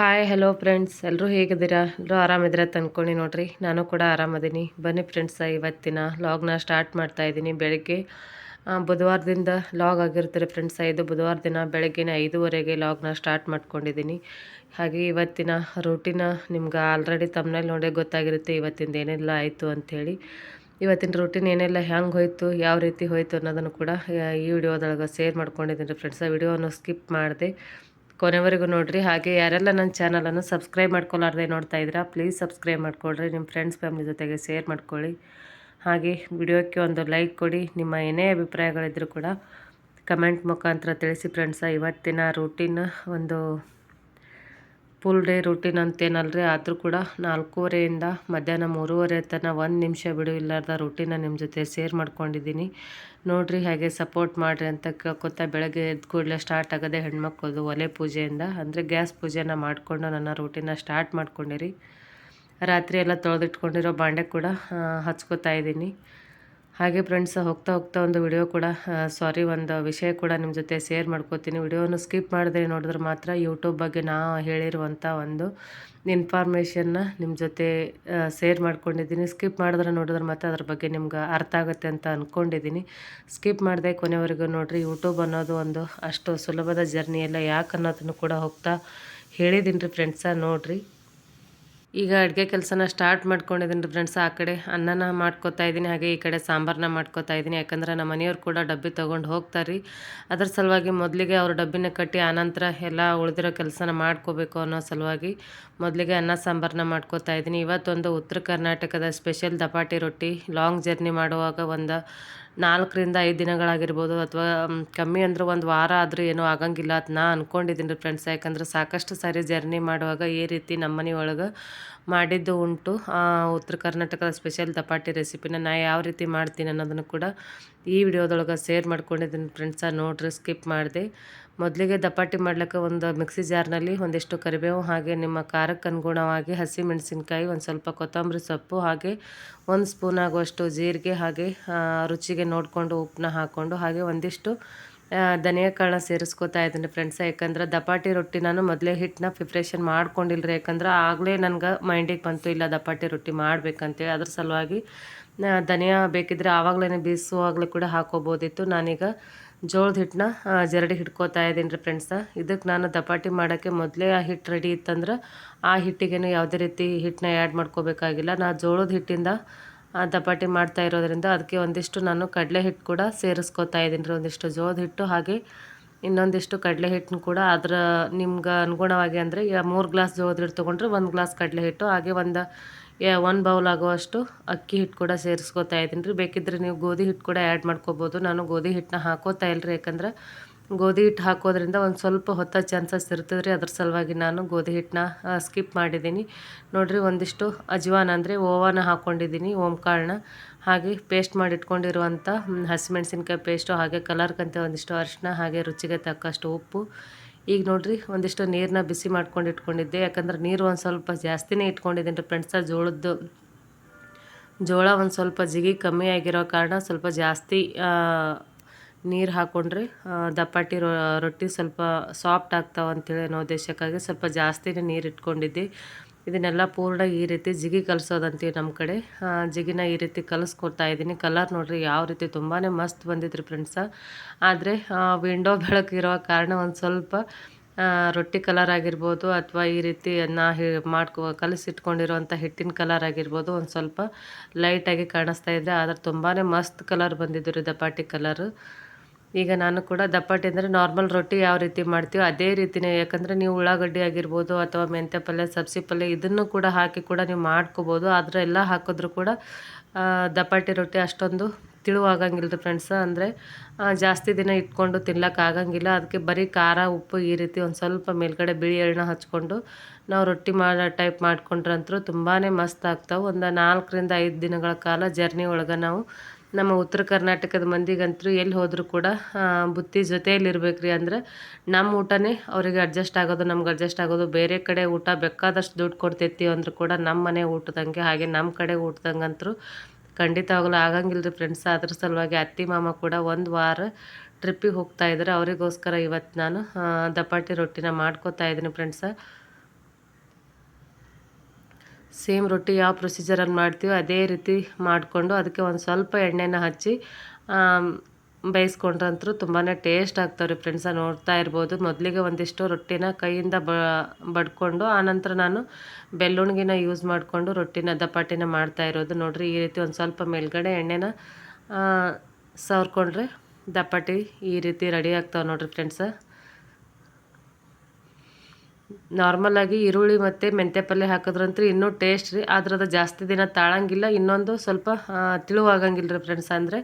Hi hello friends ಎಲ್ಲರೂ ಹೇಗಿದ್ದೀರಾ? ಎಲ್ಲರೂ ಆರಾಮಿದ್ದೀರಾ ತಂದ್ಕೊಂಡು ನೋಡಿರಿ. ನಾನು ಕೂಡ ಆರಾಮದೀನಿ. ಬನ್ನಿ ಫ್ರೆಂಡ್ಸ್ ಇವತ್ತಿನ ಲಾಗ್ನ ಸ್ಟಾರ್ಟ್ ಮಾಡ್ತಾ ಇದ್ದೀನಿ. ಬೆಳಗ್ಗೆ ಬುಧವಾರದಿಂದ ಲಾಗ್ ಆಗಿರ್ತಾರೆ ಫ್ರೆಂಡ್ಸ್ ಇದು ಬುಧವಾರ ದಿನ ಬೆಳಗ್ಗೆನೇ ಐದುವರೆಗೆ ಲಾಗ್ನ ಸ್ಟಾರ್ಟ್ ಮಾಡ್ಕೊಂಡಿದ್ದೀನಿ. ಹಾಗೆ ಇವತ್ತಿನ ರೂಟೀನ ನಿಮ್ಗೆ ಆಲ್ರೆಡಿ ತಮ್ಮನೇಲಿ ನೋಡೇ ಗೊತ್ತಾಗಿರುತ್ತೆ ಇವತ್ತಿಂದ ಏನೆಲ್ಲ ಆಯಿತು ಅಂಥೇಳಿ. ಇವತ್ತಿನ ರೂಟೀನ್ ಏನೆಲ್ಲ ಹೆಂಗೆ ಹೋಯಿತು, ಯಾವ ರೀತಿ ಹೋಯಿತು ಅನ್ನೋದನ್ನು ಕೂಡ ಈ ವಿಡಿಯೋದೊಳಗೆ ಶೇರ್ ಮಾಡ್ಕೊಂಡಿದ್ದೀನಿ ಫ್ರೆಂಡ್ಸ್ ಆ ವಿಡಿಯೋನ ಸ್ಕಿಪ್ ಮಾಡಿದೆ. ಕೊನೆವರೆಗೂ ನೋಡಿರಿ. ಹಾಗೆ ಯಾರೆಲ್ಲ ನನ್ನ ಚಾನಲನ್ನು ಸಬ್ಸ್ಕ್ರೈಬ್ ಮಾಡ್ಕೊಲಾರ್ದೆ ನೋಡ್ತಾ ಇದ್ದೀರಾ ಪ್ಲೀಸ್ ಸಬ್ಸ್ಕ್ರೈಬ್ ಮಾಡ್ಕೊಳ್ರಿ. ನಿಮ್ಮ ಫ್ರೆಂಡ್ಸ್ ಫ್ಯಾಮಿಲಿ ಜೊತೆಗೆ ಶೇರ್ ಮಾಡ್ಕೊಳ್ಳಿ. ಹಾಗೆ ವಿಡಿಯೋಕ್ಕೆ ಒಂದು ಲೈಕ್ ಕೊಡಿ. ನಿಮ್ಮ ಏನೇ ಅಭಿಪ್ರಾಯಗಳಿದ್ದರೂ ಕೂಡ ಕಮೆಂಟ್ ಮುಖಾಂತರ ತಿಳಿಸಿ ಫ್ರೆಂಡ್ಸ ಇವತ್ತಿನ ರೂಟೀನ್ ಒಂದು ಫುಲ್ ಡೇ ರೂಟೀನ್ ಅಂತೇನಲ್ರಿ? ಆದರೂ ಕೂಡ ನಾಲ್ಕೂವರೆಯಿಂದ ಮಧ್ಯಾಹ್ನ ಮೂರುವರೆ ತನಕ ಒಂದು ನಿಮಿಷ ಬಿಡು ಇಲ್ಲಾರ್ದ ರೂಟೀನ ನಿಮ್ಮ ಜೊತೆ ಶೇರ್ ಮಾಡ್ಕೊಂಡಿದ್ದೀನಿ. ನೋಡಿರಿ ಹಾಗೆ ಸಪೋರ್ಟ್ ಮಾಡಿರಿ ಅಂತ ಕೇಳ್ಕೊತಾ ಬೆಳಗ್ಗೆ ಎದ್ದು ಕೂಡಲೇ ಸ್ಟಾರ್ಟ್ ಆಗೋದೆ ಹೆಣ್ಮಕ್ಳದು ಒಲೆ ಪೂಜೆಯಿಂದ, ಅಂದರೆ ಗ್ಯಾಸ್ ಪೂಜೆನ ಮಾಡಿಕೊಂಡು ನನ್ನ ರೂಟೀನ ಸ್ಟಾರ್ಟ್ ಮಾಡ್ಕೊಂಡಿರಿ. ರಾತ್ರಿ ಎಲ್ಲ ತೊಳೆದಿಟ್ಕೊಂಡಿರೋ ಬಾಂಡೆ ಕೂಡ ಹಚ್ಕೋತಾ ಇದ್ದೀನಿ. ಹಾಗೆ ಫ್ರೆಂಡ್ಸ್ ಹೋಗ್ತಾ ಹೋಗ್ತಾ ಒಂದು ವಿಡಿಯೋ ಕೂಡ ಸಾರಿ ಒಂದು ವಿಷಯ ಕೂಡ ನಿಮ್ಮ ಜೊತೆ ಶೇರ್ ಮಾಡ್ಕೋತೀನಿ. ವಿಡಿಯೋನ ಸ್ಕಿಪ್ ಮಾಡಿದ್ರೆ ನೋಡಿದ್ರೆ ಮಾತ್ರ ಯೂಟ್ಯೂಬ್ ಬಗ್ಗೆ ನಾ ಹೇಳಿರುವಂಥ ಒಂದು ಇನ್ಫಾರ್ಮೇಷನ್ನ ನಿಮ್ಮ ಜೊತೆ ಶೇರ್ ಮಾಡ್ಕೊಂಡಿದ್ದೀನಿ. ಸ್ಕಿಪ್ ಮಾಡಿದ್ರೆ ನೋಡಿದ್ರೆ ಮತ್ತೆ ಅದ್ರ ಬಗ್ಗೆ ನಿಮ್ಗೆ ಅರ್ಥ ಆಗುತ್ತೆ ಅಂತ ಅಂದ್ಕೊಂಡಿದ್ದೀನಿ ಸ್ಕಿಪ್ ಮಾಡಿದೆ ಕೊನೆವರೆಗೂ ನೋಡಿರಿ ಯೂಟ್ಯೂಬ್ ಅನ್ನೋದು ಒಂದು ಅಷ್ಟು ಸುಲಭದ ಜರ್ನಿ ಎಲ್ಲ ಯಾಕೆ ಅನ್ನೋದನ್ನು ಕೂಡ ಹೋಗ್ತಾ ಹೇಳಿದ್ದೀನಿ ರೀ ಫ್ರೆಂಡ್ಸ ನೋಡಿರಿ. ಈಗ ಅಡುಗೆ ಕೆಲಸನ ಸ್ಟಾರ್ಟ್ ಮಾಡ್ಕೊಂಡಿದ್ದೀನಿ ಫ್ರೆಂಡ್ಸ್ ಆ ಕಡೆ ಅನ್ನನ ಮಾಡ್ಕೋತಾ ಇದ್ದೀನಿ, ಹಾಗೆ ಈ ಕಡೆ ಸಾಂಬಾರನ್ನ ಮಾಡ್ಕೋತಾ ಇದ್ದೀನಿ. ಯಾಕಂದರೆ ನಮ್ಮ ಮನೆಯವ್ರು ಕೂಡ ಡಬ್ಬಿ ತೊಗೊಂಡು ಹೋಗ್ತಾರೆ ರೀ. ಅದ್ರ ಸಲುವಾಗಿ ಮೊದಲಿಗೆ ಅವ್ರ ಡಬ್ಬಿನ ಕಟ್ಟಿ ಆನಂತರ ಎಲ್ಲ ಉಳಿದಿರೋ ಕೆಲಸನ ಮಾಡ್ಕೋಬೇಕು ಅನ್ನೋ ಸಲುವಾಗಿ ಮೊದಲಿಗೆ ಅನ್ನ ಸಾಂಬಾರನ್ನ ಮಾಡ್ಕೋತಾ ಇದ್ದೀನಿ. ಇವತ್ತೊಂದು ಉತ್ತರ ಕರ್ನಾಟಕದ ಸ್ಪೆಷಲ್ ದಪಾಟಿ ರೊಟ್ಟಿ ಲಾಂಗ್ ಜರ್ನಿ ಮಾಡುವಾಗ ಒಂದು ನಾಲ್ಕರಿಂದ ಐದು ದಿನಗಳಾಗಿರ್ಬೋದು ಅಥವಾ ಕಮ್ಮಿ ಅಂದ್ರೆ ಒಂದು ವಾರ ಆದರೂ ಏನೂ ಆಗಂಗಿಲ್ಲ ಅಂತ ನಾ ಅಂದ್ಕೊಂಡಿದ್ದೀನಿ ಫ್ರೆಂಡ್ಸ್ ಯಾಕಂದ್ರೆ ಸಾಕಷ್ಟು ಸಾರಿ ಜರ್ನಿ ಮಾಡುವಾಗ ಈ ರೀತಿ ನಮ್ಮ ಮನೆ ಒಳಗೆ ಮಾಡಿದ್ದು ಉಂಟು. ಉತ್ತರ ಕರ್ನಾಟಕದ ಸ್ಪೆಷಲ್ ದಪಾಟಿ ರೆಸಿಪಿನ ನಾ ಯಾವ ರೀತಿ ಮಾಡ್ತೀನಿ ಅನ್ನೋದನ್ನು ಕೂಡ ಈ ವಿಡಿಯೋದೊಳಗೆ ಶೇರ್ ಮಾಡ್ಕೊಂಡಿದ್ದೀನಿ ಫ್ರೆಂಡ್ಸ ನೋಡ್ರಿ ಸ್ಕಿಪ್ ಮಾಡಿದೆ. ಮೊದಲಿಗೆ ದಪಾಟಿ ಮಾಡ್ಲಿಕ್ಕೆ ಒಂದು ಮಿಕ್ಸಿ ಜಾರ್ನಲ್ಲಿ ಒಂದಿಷ್ಟು ಕರಿಬೇವು ಹಾಗೆ ನಿಮ್ಮ ಖಾರಕ್ಕೆ ಅನುಗುಣವಾಗಿ ಹಸಿ ಮೆಣಸಿನ್ಕಾಯಿ, ಒಂದು ಸ್ವಲ್ಪ ಕೊತ್ತಂಬರಿ ಸೊಪ್ಪು ಹಾಗೆ ಒಂದು ಸ್ಪೂನ್ ಆಗುವಷ್ಟು ಜೀರಿಗೆ ಹಾಗೆ ರುಚಿಗೆ ನೋಡಿಕೊಂಡು ಉಪ್ಪನ್ನ ಹಾಕ್ಕೊಂಡು ಹಾಗೆ ಒಂದಿಷ್ಟು ಧನಿಯಾ ಕಾಳನ್ನ ಸೇರಿಸ್ಕೊತಾ ಇದ್ದೀನಿ ಫ್ರೆಂಡ್ಸ್ ಯಾಕಂದ್ರೆ ದಪಾಟಿ ರೊಟ್ಟಿ ನಾನು ಮೊದಲೇ ಹಿಟ್ಟನ್ನ ಪ್ರಿಪ್ರೇಷನ್ ಮಾಡ್ಕೊಂಡಿಲ್ರಿ. ಯಾಕಂದ್ರೆ ಆಗಲೇ ನನಗೆ ಮೈಂಡಿಗೆ ಬಂತು, ಇಲ್ಲ ದಪಾಟಿ ರೊಟ್ಟಿ ಮಾಡಬೇಕಂತೇಳಿ. ಅದ್ರ ಸಲುವಾಗಿ ಧನಿಯಾ ಬೇಕಿದ್ರೆ ಆವಾಗಲೇ ಬೀಸುವಾಗಲೇ ಕೂಡ ಹಾಕೋಬೋದಿತ್ತು ನಾನೀಗ ಜೋಳದ ಹಿಟ್ಟನ್ನ ಜರಡಿ ಹಿಡ್ಕೋತಾ ಇದ್ದೀನಿ ರೀ ಫ್ರೆಂಡ್ಸ ಇದಕ್ಕೆ ನಾನು ದಪಾಟಿ ಮಾಡೋಕ್ಕೆ ಮೊದಲೇ ಆ ಹಿಟ್ಟು ರೆಡಿ ಇತ್ತಂದ್ರೆ ಆ ಹಿಟ್ಟಿಗೇನು ಯಾವುದೇ ರೀತಿ ಹಿಟ್ಟನ್ನ ಆ್ಯಡ್ ಮಾಡ್ಕೋಬೇಕಾಗಿಲ್ಲ. ನಾ ಜೋಳದ ಹಿಟ್ಟಿಂದ ದಪಾಟಿ ಮಾಡ್ತಾ ಇರೋದರಿಂದ ಅದಕ್ಕೆ ಒಂದಿಷ್ಟು ನಾನು ಕಡಲೆ ಹಿಟ್ಟು ಕೂಡ ಸೇರಿಸ್ಕೊತಾ ಇದ್ದೀನಿ ರೀ. ಒಂದಿಷ್ಟು ಜೋದ ಹಿಟ್ಟು ಹಾಗೆ ಇನ್ನೊಂದಿಷ್ಟು ಕಡಲೆ ಹಿಟ್ಟನ್ನು ಕೂಡ ಅದರ ನಿಮ್ಗೆ ಅನುಗುಣವಾಗಿ ಅಂದರೆ ಮೂರು ಗ್ಲಾಸ್ ಜೋದ ಹಿಟ್ಟು ತೊಗೊಂಡ್ರೆ ಒಂದು ಗ್ಲಾಸ್ ಕಡಲೆ ಹಿಟ್ಟು, ಹಾಗೆ ಒಂದು ಒಂದು ಬೌಲ್ ಆಗುವಷ್ಟು ಅಕ್ಕಿ ಹಿಟ್ಟು ಕೂಡ ಸೇರಿಸ್ಕೊತಾ ಇದ್ದೀನಿ ರೀ. ಬೇಕಿದ್ರೆ ನೀವು ಗೋಧಿ ಹಿಟ್ಟು ಕೂಡ ಆ್ಯಡ್ ಮಾಡ್ಕೋಬೋದು. ನಾನು ಗೋಧಿ ಹಿಟ್ಟನ್ನ ಹಾಕೋತಾ ರೀ ಯಾಕಂದ್ರೆ ಗೋಧಿ ಹಿಟ್ಟು ಹಾಕೋದ್ರಿಂದ ಒಂದು ಸ್ವಲ್ಪ ಹೊತ್ತ ಚಾನ್ಸಸ್ ಇರ್ತದೆ ರೀ ಅದ್ರ ಸಲುವಾಗಿ ನಾನು ಗೋಧಿ ಹಿಟ್ಟನ್ನ ಸ್ಕಿಪ್ ಮಾಡಿದ್ದೀನಿ. ನೋಡಿರಿ ಒಂದಿಷ್ಟು ಅಜ್ವಾನ ಅಂದರೆ ಓವಾನ ಹಾಕ್ಕೊಂಡಿದ್ದೀನಿ ಓಂಕಾಳನ್ನ ಹಾಗೆ ಪೇಸ್ಟ್ ಮಾಡಿ ಇಟ್ಕೊಂಡಿರುವಂಥ ಹ್ಮ್, ಹಸಿಮೆಣ್ಸಿನ್ಕಾಯಿ ಪೇಸ್ಟು ಹಾಗೆ ಕಂತೆ ಒಂದಿಷ್ಟು ಅರಿಶಿನ ಹಾಗೆ ರುಚಿಗೆ ತಕ್ಕಷ್ಟು ಉಪ್ಪು. ಈಗ ನೋಡಿರಿ ಒಂದಿಷ್ಟು ನೀರನ್ನ ಬಿಸಿ ಮಾಡ್ಕೊಂಡು ಇಟ್ಕೊಂಡಿದ್ದೆ ಯಾಕಂದ್ರೆ ನೀರು ಒಂದು ಸ್ವಲ್ಪ ಜಾಸ್ತಿನೇ ಇಟ್ಕೊಂಡಿದ್ದೀನಿ ರೀ ಫ್ರೆಂಡ್ಸ ಜೋಳದ್ದು. ಜೋಳ ಒಂದು ಸ್ವಲ್ಪ ಜಿಗಿ ಕಮ್ಮಿ ಆಗಿರೋ ಕಾರಣ ಸ್ವಲ್ಪ ಜಾಸ್ತಿ ನೀರು ಹಾಕ್ಕೊಂಡ್ರೆ ದಪಾಟಿ ರೊಟ್ಟಿ ಸ್ವಲ್ಪ ಸಾಫ್ಟ್ ಆಗ್ತಾವೆ ಅಂತೇಳಿ ಅನ್ನೋ ಉದ್ದೇಶಕ್ಕಾಗಿ ಸ್ವಲ್ಪ ಜಾಸ್ತಿನೇ ನೀರು ಇಟ್ಕೊಂಡಿದ್ದೆ. ಇದನ್ನೆಲ್ಲ ಪೂರ್ಣ ಈ ರೀತಿ ಜಿಗಿ ಕಲಿಸೋದಂತೀವಿ ನಮ್ಮ ಕಡೆ. ಜಿಗಿನ ಈ ರೀತಿ ಕಲಿಸ್ಕೊಡ್ತಾ ಇದ್ದೀನಿ. ಕಲರ್ ನೋಡ್ರಿ ಯಾವ ರೀತಿ ತುಂಬಾ ಮಸ್ತ್ ಬಂದಿದ್ರಿ ಫ್ರೆಂಡ್ಸ ಆದರೆ ವಿಂಡೋ ಬೆಳಕಿರೋ ಕಾರಣ ಒಂದು ಸ್ವಲ್ಪ ರೊಟ್ಟಿ ಕಲರ್ ಆಗಿರ್ಬೋದು ಅಥವಾ ಈ ರೀತಿ ನಾ ಹಿ, ಮಾಡ್ಕೊ ಕಲಸಿಟ್ಕೊಂಡಿರೋಂಥ ಹಿಟ್ಟಿನ ಕಲರ್ ಆಗಿರ್ಬೋದು ಒಂದು ಸ್ವಲ್ಪ ಲೈಟಾಗಿ ಕಾಣಿಸ್ತಾ ಇದೆ. ಆದರೆ ತುಂಬಾ ಮಸ್ತ್ ಕಲರ್ ಬಂದಿದ್ದು ರೀ ದಪಾಟಿ ಕಲರು ಈಗ ನಾನು ಕೂಡ ದಪ್ಪಟ್ಟೆ ಅಂದರೆ ನಾರ್ಮಲ್ ರೊಟ್ಟಿ ಯಾವ ರೀತಿ ಮಾಡ್ತೀವೋ ಅದೇ ರೀತಿನೇ. ಯಾಕಂದರೆ ನೀವು ಉಳ್ಳಾಗಡ್ಡಿ ಆಗಿರ್ಬೋದು ಅಥವಾ ಮೆಂತ್ಯ ಪಲ್ಯ, ಸಬ್ಸಿ ಪಲ್ಯ ಇದನ್ನು ಕೂಡ ಹಾಕಿ ಕೂಡ ನೀವು ಮಾಡ್ಕೋಬೋದು. ಆದರೆ ಎಲ್ಲ ಹಾಕಿದ್ರು ಕೂಡ ದಪ್ಪಟ್ಟಿ ರೊಟ್ಟಿ ಅಷ್ಟೊಂದು ತಿಳುವಾಗಂಗಿಲ್ಲ ರೀ ಫ್ರೆಂಡ್ಸ್ ಅಂದರೆ ಜಾಸ್ತಿ ದಿನ ಇಟ್ಕೊಂಡು ತಿನ್ಲಕ್ಕೆ ಆಗಂಗಿಲ್ಲ. ಅದಕ್ಕೆ ಬರೀ ಖಾರ, ಉಪ್ಪು ಈ ರೀತಿ ಒಂದು ಸ್ವಲ್ಪ ಮೇಲ್ಗಡೆ ಬಿಳಿ ಎಣ್ಣೆ ಹಚ್ಕೊಂಡು ನಾವು ರೊಟ್ಟಿ ಮಾಡೋ ಟೈಪ್ ಮಾಡ್ಕೊಂಡ್ರಂತೂ ತುಂಬಾ ಮಸ್ತ್ ಆಗ್ತಾವೆ. ಒಂದು ನಾಲ್ಕರಿಂದ ಐದು ದಿನಗಳ ಕಾಲ ಜರ್ನಿ ಒಳಗೆ ನಾವು ನಮ್ಮ ಉತ್ತರ ಕರ್ನಾಟಕದ ಮಂದಿಗಂತೂ ಎಲ್ಲಿ ಹೋದರೂ ಕೂಡ ಬುತ್ತಿ ಜೊತೆಯಲ್ಲಿ ಇರ್ಬೇಕು ರೀ ಅಂದ್ರೆ ನಮ್ಮ ಊಟನೇ ಅವರಿಗೆ ಅಡ್ಜಸ್ಟ್ ಆಗೋದು, ನಮ್ಗೆ ಅಡ್ಜಸ್ಟ್ ಆಗೋದು. ಬೇರೆ ಕಡೆ ಊಟ ಬೇಕಾದಷ್ಟು ದುಡ್ಡು ಕೊಡ್ತೈತಿ ಅಂದರೂ ಕೂಡ ನಮ್ಮ ಮನೆ ಊಟದಂಗೆ ಹಾಗೆ ನಮ್ಮ ಕಡೆ ಊಟದಂಗಂತೂ ಖಂಡಿತವಾಗ್ಲೂ ಆಗಂಗಿಲ್ಲ ರೀ ಫ್ರೆಂಡ್ಸ್ ಅದ್ರ ಸಲುವಾಗಿ ಅತ್ತಿ ಮಾಮ ಕೂಡ ಒಂದು ವಾರ ಟ್ರಿಪ್ಪಿಗೆ ಹೋಗ್ತಾ ಇದ್ದಾರೆ ಅವರಿಗೋಸ್ಕರ ಇವತ್ತು ನಾನು ದಪಾಟಿ ರೊಟ್ಟಿನ ಮಾಡ್ಕೋತಾ ಇದ್ದೀನಿ ಫ್ರೆಂಡ್ಸ ಸೇಮ್ ರೊಟ್ಟಿ ಯಾವ ಪ್ರೊಸೀಜರಲ್ಲಿ ಮಾಡ್ತೀವೋ ಅದೇ ರೀತಿ ಮಾಡಿಕೊಂಡು ಅದಕ್ಕೆ ಒಂದು ಸ್ವಲ್ಪ ಎಣ್ಣೆನ ಹಚ್ಚಿ ಬೇಯಿಸ್ಕೊಂಡ್ರಂತೂ ತುಂಬಾ ಟೇಸ್ಟ್ ಆಗ್ತಾವ್ರಿ ಫ್ರೆಂಡ್ಸ. ನೋಡ್ತಾ ಇರ್ಬೋದು. ಮೊದಲಿಗೆ ಒಂದಿಷ್ಟು ರೊಟ್ಟಿನ ಕೈಯಿಂದ ಬ, ಬಡ್ಕೊಂಡು ಆನಂತರ ನಾನು ಬೆಳ್ಳುಣ್ಗಿನ ಯೂಸ್ ಮಾಡಿಕೊಂಡು ರೊಟ್ಟಿನ ದಪಾಟಿನ ಮಾಡ್ತಾ ಇರೋದು. ನೋಡಿರಿ, ಈ ರೀತಿ ಒಂದು ಸ್ವಲ್ಪ ಮೇಲ್ಗಡೆ ಎಣ್ಣೆನ ಸವರ್ಕೊಂಡ್ರೆ ದಪಾಟಿ ಈ ರೀತಿ ರೆಡಿ ಆಗ್ತಾವೆ ನೋಡಿರಿ ಫ್ರೆಂಡ್ಸ. ನಾರ್ಮಲಾಗಿ ಈರುಳ್ಳಿ ಮತ್ತು ಮೆಂತ್ಯ ಪಲ್ಯ ಹಾಕಿದ್ರಂತೂ ಇನ್ನೂ ಟೇಸ್ಟ್ ರೀ. ಆದ್ರೆ ಅದು ಜಾಸ್ತಿ ದಿನ ತಾಳಂಗಿಲ್ಲ. ಇನ್ನೊಂದು ಸ್ವಲ್ಪ ತಿಳುವಾಗಂಗಿಲ್ಲ ರೀ ಫ್ರೆಂಡ್ಸ್ ಅಂದರೆ.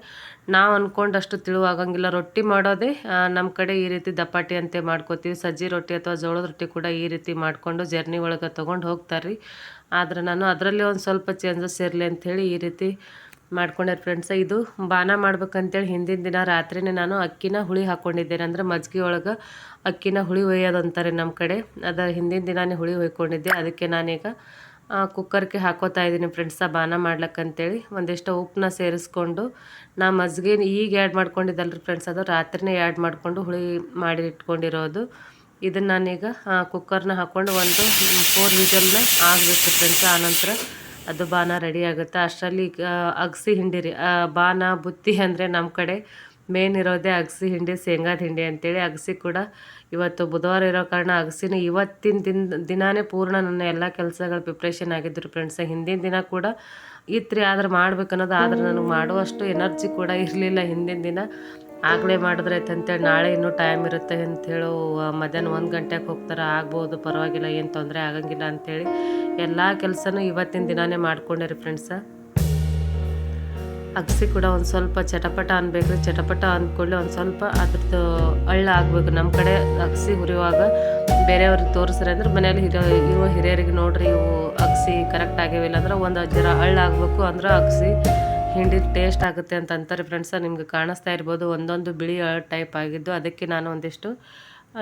ನಾವು ಅಂದ್ಕೊಂಡಷ್ಟು ತಿಳುವಾಗಂಗಿಲ್ಲ. ರೊಟ್ಟಿ ಮಾಡೋದೇ ನಮ್ಮ ಕಡೆ ಈ ರೀತಿ ದಪ್ಪಾಟಿ ಅಂತೆ ಮಾಡ್ಕೋತೀವಿ. ಸಜ್ಜಿ ರೊಟ್ಟಿ ಅಥವಾ ಜೋಳದ ರೊಟ್ಟಿ ಕೂಡ ಈ ರೀತಿ ಮಾಡಿಕೊಂಡು ಜರ್ನಿ ಒಳಗೆ ತೊಗೊಂಡು ಹೋಗ್ತಾರೆ ರೀ ಆದ್ರೆ ನಾನು ಅದರಲ್ಲಿ ಒಂದು ಸ್ವಲ್ಪ ಚೇಂಜಸ್ ಇರಲಿ ಅಂಥೇಳಿ ಈ ರೀತಿ ಮಾಡ್ಕೊಂಡೆ ಫ್ರೆಂಡ್ಸ ಇದು ಬಾನ ಮಾಡ್ಬೇಕಂತೇಳಿ ಹಿಂದಿನ ದಿನ ರಾತ್ರಿನೇ ನಾನು ಅಕ್ಕಿನ ಹುಳಿ ಹಾಕ್ಕೊಂಡಿದ್ದೇನೆ ಅಂದರೆ ಮಜ್ಜಿಗೆ ಒಳಗೆ ಅಕ್ಕಿನ ಹುಳಿ ಒಯ್ಯೋದು ಅಂತಾರೆ ನಮ್ಮ ಕಡೆ. ಅದರ ಹಿಂದಿನ ದಿನಾನೇ ಹುಳಿ ಒಯ್ಕೊಂಡಿದ್ದೆ. ಅದಕ್ಕೆ ನಾನೀಗ ಕುಕ್ಕರ್ಗೆ ಹಾಕೋತಾ ಇದ್ದೀನಿ ಫ್ರೆಂಡ್ಸ ಬಾನ ಮಾಡ್ಲಕ್ಕಂತೇಳಿ. ಒಂದಿಷ್ಟು ಉಪ್ಪನ್ನ ಸೇರಿಸ್ಕೊಂಡು, ನಾ ಮಜ್ಜಿಗೆ ಈಗ ಆ್ಯಡ್ ಮಾಡ್ಕೊಂಡಿದ್ದಲ್ರಿ ಫ್ರೆಂಡ್ಸ್ ಅದು ರಾತ್ರಿನೇ ಆ್ಯಡ್ ಮಾಡಿಕೊಂಡು ಹುಳಿ ಮಾಡಿ ಇಟ್ಕೊಂಡಿರೋದು ಇದನ್ನು ನಾನೀಗ ಕುಕ್ಕರ್ನ ಹಾಕ್ಕೊಂಡು ಒಂದು ಫೋರ್ ವಿಜಲ್ನ ಆಗಬೇಕು ಫ್ರೆಂಡ್ಸ್ ಆನಂತರ ಅದು ಬಾನ ರೆಡಿ ಆಗುತ್ತೆ. ಅಷ್ಟರಲ್ಲಿ ಅಗಸಿ ಹಿಂಡಿ ರೀ ಬಾನ, ಬುತ್ತಿ ಅಂದರೆ ನಮ್ಮ ಕಡೆ ಮೇನ್ ಇರೋದೇ ಅಗಸಿ ಹಿಂಡಿ, ಶೇಂಗಾದ ಹಿಂಡಿ ಅಂತೇಳಿ. ಅಗಸಿ ಕೂಡ ಇವತ್ತು ಬುಧವಾರ ಇರೋ ಕಾರಣ ಅಗಸಿನ ಇವತ್ತಿನ ದಿನ, ದಿನಾನೇ ಪೂರ್ಣ ನನ್ನ ಎಲ್ಲ ಕೆಲಸಗಳು ಪ್ರಿಪ್ರೇಷನ್ ಆಗಿದ್ದರು ಫ್ರೆಂಡ್ಸ್ ಹಿಂದಿನ ದಿನ ಕೂಡ ಇತ್ತು ಆದ್ರೆ ಮಾಡ್ಬೇಕು ಅನ್ನೋದು, ಆದ್ರೆ ನನಗೆ ಮಾಡುವಷ್ಟು ಎನರ್ಜಿ ಕೂಡ ಇರಲಿಲ್ಲ ಹಿಂದಿನ ದಿನ. ಆಗಲೇ ಮಾಡಿದ್ರೆ ಅಂತೇಳಿ, ನಾಳೆ ಇನ್ನೂ ಟೈಮ್ ಇರುತ್ತೆ ಅಂಥೇಳು ಮಧ್ಯಾಹ್ನ ಒಂದು ಗಂಟೆಗೆ ಹೋಗ್ತಾರೆ, ಆಗ್ಬೋದು, ಪರವಾಗಿಲ್ಲ, ಏನು ತೊಂದರೆ ಆಗಂಗಿಲ್ಲ ಅಂಥೇಳಿ ಎಲ್ಲ ಕೆಲಸನೂ ಇವತ್ತಿನ ದಿನಾನೇ ಮಾಡ್ಕೊಂಡೆ ರೀ ಫ್ರೆಂಡ್ಸ ಅಗಸಿ ಕೂಡ ಒಂದು ಸ್ವಲ್ಪ ಚಟಪಟ ಅನ್ಬೇಕು ಚಟಪಟ ಅಂದ್ಕೊಳ್ಳಿ ಒಂದು ಸ್ವಲ್ಪ ಅದ್ರದ್ದು ಹಳ್ಳ ಆಗಬೇಕು. ನಮ್ಮ ಕಡೆ ಅಗಸಿ ಹುರಿಯುವಾಗ ಬೇರೆಯವ್ರಿಗೆ ತೋರಿಸ್ರಿ ಅಂದ್ರೆ ಮನೇಲಿ ಹಿರಿಯ, ಇರುವ ಹಿರಿಯರಿಗೆ ನೋಡ್ರಿ ಇವು ಅಗಸಿ ಕರೆಕ್ಟ್ ಆಗಿವಿಲ್ಲ ಅಂದ್ರೆ ಒಂದು ಜರ ಹಳ್ಳ ಆಗಬೇಕು ಅಂದ್ರೆ ಅಗಸಿ ಹಿಂಡಿ ಟೇಸ್ಟ್ ಆಗುತ್ತೆ ಅಂತ ಅಂತಾರೆ ಫ್ರೆಂಡ್ಸ ನಿಮ್ಗೆ ಕಾಣಿಸ್ತಾ ಇರ್ಬೋದು. ಒಂದೊಂದು ಬಿಳಿ ಟೈಪ್ ಆಗಿದ್ದು. ಅದಕ್ಕೆ ನಾನು ಒಂದಿಷ್ಟು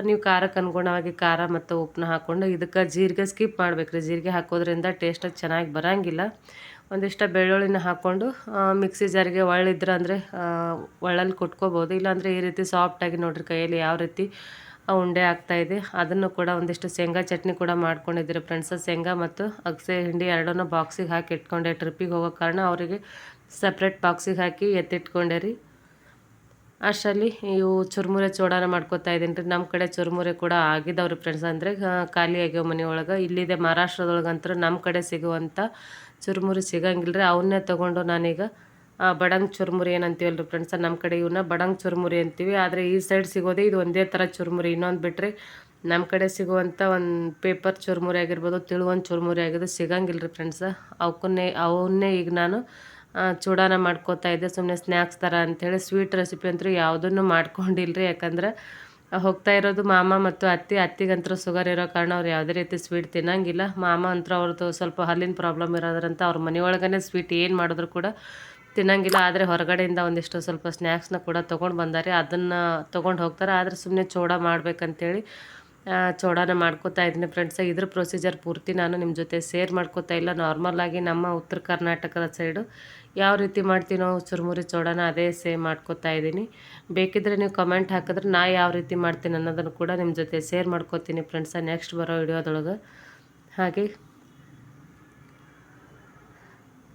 ನೀವು ಖಾರಕ್ಕೆ ಅನುಗುಣವಾಗಿ ಖಾರ ಮತ್ತು ಉಪ್ಪನ್ನ ಹಾಕ್ಕೊಂಡು ಇದಕ್ಕೆ ಜೀರಿಗೆ ಸ್ಕಿಪ್ ಮಾಡ್ಬೇಕು ಜೀರಿಗೆ ಹಾಕೋದ್ರಿಂದ ಟೇಸ್ಟ್ ಚೆನ್ನಾಗಿ ಬರೋಂಗಿಲ್ಲ. ಒಂದಿಷ್ಟು ಬೆಳ್ಳುಳ್ಳಿನ ಹಾಕ್ಕೊಂಡು ಮಿಕ್ಸಿ ಜಾರಿಗೆ ಒಳ್ಳಿದ್ರೆ ಅಂದರೆ ಒಳ್ಳಲ್ಲಿ ಕೊಟ್ಕೋಬೋದು. ಇಲ್ಲಾಂದರೆ ಈ ರೀತಿ ಸಾಫ್ಟಾಗಿ ನೋಡ್ರಿ ಕೈಯಲ್ಲಿ ಯಾವ ರೀತಿ ಉಂಡೆ ಆಗ್ತಾಯಿದೆ ಅದನ್ನು ಕೂಡ ಒಂದಿಷ್ಟು ಶೇಂಗಾ ಚಟ್ನಿ ಕೂಡ ಮಾಡ್ಕೊಂಡಿದ್ದೀರಿ ಫ್ರೆಂಡ್ಸ್ ಶೇಂಗಾ ಮತ್ತು ಅಗಸೆ ಹಿಂಡಿ ಎರಡನ್ನೂ ಬಾಕ್ಸಿಗೆ ಹಾಕಿ ಇಟ್ಕೊಂಡೆ. ಟ್ರಿಪ್ಪಿಗೆ ಹೋಗೋ ಕಾರಣ ಅವರಿಗೆ ಸಪ್ರೇಟ್ ಬಾಕ್ಸಿಗೆ ಹಾಕಿ ಎತ್ತಿಟ್ಕೊಂಡೆ ರೀ. ಅಷ್ಟರಲ್ಲಿ ಇವು ಚುರುಮುರೆ ಚೋಡಾನ ಮಾಡ್ಕೊತಾ ಇದ್ದೀನಿ ರೀ. ನಮ್ಮ ಕಡೆ ಚುರುಮುರೆ ಕೂಡ ಆಗಿದ್ದಾವ್ರಿ ಫ್ರೆಂಡ್ಸ್ ಅಂದರೆ ಖಾಲಿ ಆಗ್ಯಾವ ಮನೆಯೊಳಗೆ ಇಲ್ಲಿದೆ ಮಹಾರಾಷ್ಟ್ರದೊಳಗಂತೂ ನಮ್ಮ ಕಡೆ ಸಿಗುವಂಥ ಚುರುಮುರಿ ಸಿಗಂಗಿಲ್ಲ ರೀ ಅವನ್ನೇ ತೊಗೊಂಡು ನಾನೀಗ ಬಡಂಗ್ ಚುರುಮುರಿ ಏನಂತೀವಲ್ಲ ರೀ ಫ್ರೆಂಡ್ಸ್ ನಮ್ಮ ಕಡೆ ಇವನ್ನ ಬಡಂಗ್ ಚುರುಮುರಿ ಅಂತೀವಿ. ಆದರೆ ಈ ಸೈಡ್ ಸಿಗೋದೇ ಇದು ಒಂದೇ ಥರ ಚುರುಮುರಿ. ಇನ್ನೊಂದು ಬಿಟ್ಟರೆ ನಮ್ಮ ಕಡೆ ಸಿಗುವಂಥ ಒಂದು ಪೇಪರ್ ಚುರುಮುರಿ ಆಗಿರ್ಬೋದು ತಿಳುವೊಂದು ಚುರುಮುರಿ ಆಗಿದ್ದು ಸಿಗಂಗಿಲ್ಲ ರೀ ಫ್ರೆಂಡ್ಸ ಅವಕ್ಕನ್ನೇ ಅವನ್ನೇ ಈಗ ನಾನು ಚೂಡಾನ ಮಾಡ್ಕೋತಾ ಇದ್ದೆ ಸುಮ್ಮನೆ ಸ್ನ್ಯಾಕ್ಸ್ ಥರ ಅಂಥೇಳಿ ಸ್ವೀಟ್ ರೆಸಿಪಿ ಅಂತೂ ಯಾವುದನ್ನು ಮಾಡ್ಕೊಂಡಿಲ್ಲ ರೀ ಯಾಕಂದ್ರೆ ಹೋಗ್ತಾ ಇರೋದು ಮಾಮ ಮತ್ತು ಅತ್ತಿ. ಅತ್ತಿಗಂತೂ ಶುಗರ್ ಇರೋ ಕಾರಣ ಅವ್ರು ಯಾವುದೇ ರೀತಿ ಸ್ವೀಟ್ ತಿನ್ನಂಗಿಲ್ಲ. ಮಾಮ ಅಂತೂ ಅವ್ರದ್ದು ಸ್ವಲ್ಪ ಹಲ್ಲಿನ ಪ್ರಾಬ್ಲಮ್ ಇರೋದ್ರಂತ ಅವ್ರ ಮನೆಯೊಳಗೇ ಸ್ವೀಟ್ ಏನು ಮಾಡಿದ್ರು ಕೂಡ ತಿನ್ನಂಗಿಲ್ಲ. ಆದರೆ ಹೊರಗಡೆಯಿಂದ ಒಂದಿಷ್ಟು ಸ್ವಲ್ಪ ಸ್ನ್ಯಾಕ್ಸ್ನ ಕೂಡ ತೊಗೊಂಡು ಬಂದಾರೆ. ಅದನ್ನು ತೊಗೊಂಡು ಹೋಗ್ತಾರೆ. ಆದರೆ ಸುಮ್ಮನೆ ಚೋಡ ಮಾಡ್ಬೇಕಂತೇಳಿ ಚೋಡಾನ ಮಾಡ್ಕೋತಾ ಇದ್ದೀನಿ ಫ್ರೆಂಡ್ಸ ಇದ್ರ ಪ್ರೊಸೀಜರ್ ಪೂರ್ತಿ ನಾನು ನಿಮ್ಮ ಜೊತೆ ಶೇರ್ ಮಾಡ್ಕೋತಾ ಇಲ್ಲ. ನಾರ್ಮಲಾಗಿ ನಮ್ಮ ಉತ್ತರ ಕರ್ನಾಟಕದ ಸೈಡು ಯಾವ ರೀತಿ ಮಾಡ್ತೀನೋ ಚುರುಮುರಿ ಚೋಡಾನ ಅದೇ ಸೇಮ್ ಮಾಡ್ಕೋತಾ ಇದ್ದೀನಿ. ಬೇಕಿದ್ರೆ ನೀವು ಕಮೆಂಟ್ ಹಾಕಿದ್ರೆ ನಾ ಯಾವ ರೀತಿ ಮಾಡ್ತೀನಿ ಅನ್ನೋದನ್ನು ಕೂಡ ನಿಮ್ಮ ಜೊತೆ ಶೇರ್ ಮಾಡ್ಕೋತೀನಿ ಫ್ರೆಂಡ್ಸ ನೆಕ್ಸ್ಟ್ ಬರೋ ವಿಡಿಯೋದೊಳಗೆ. ಹಾಗೆ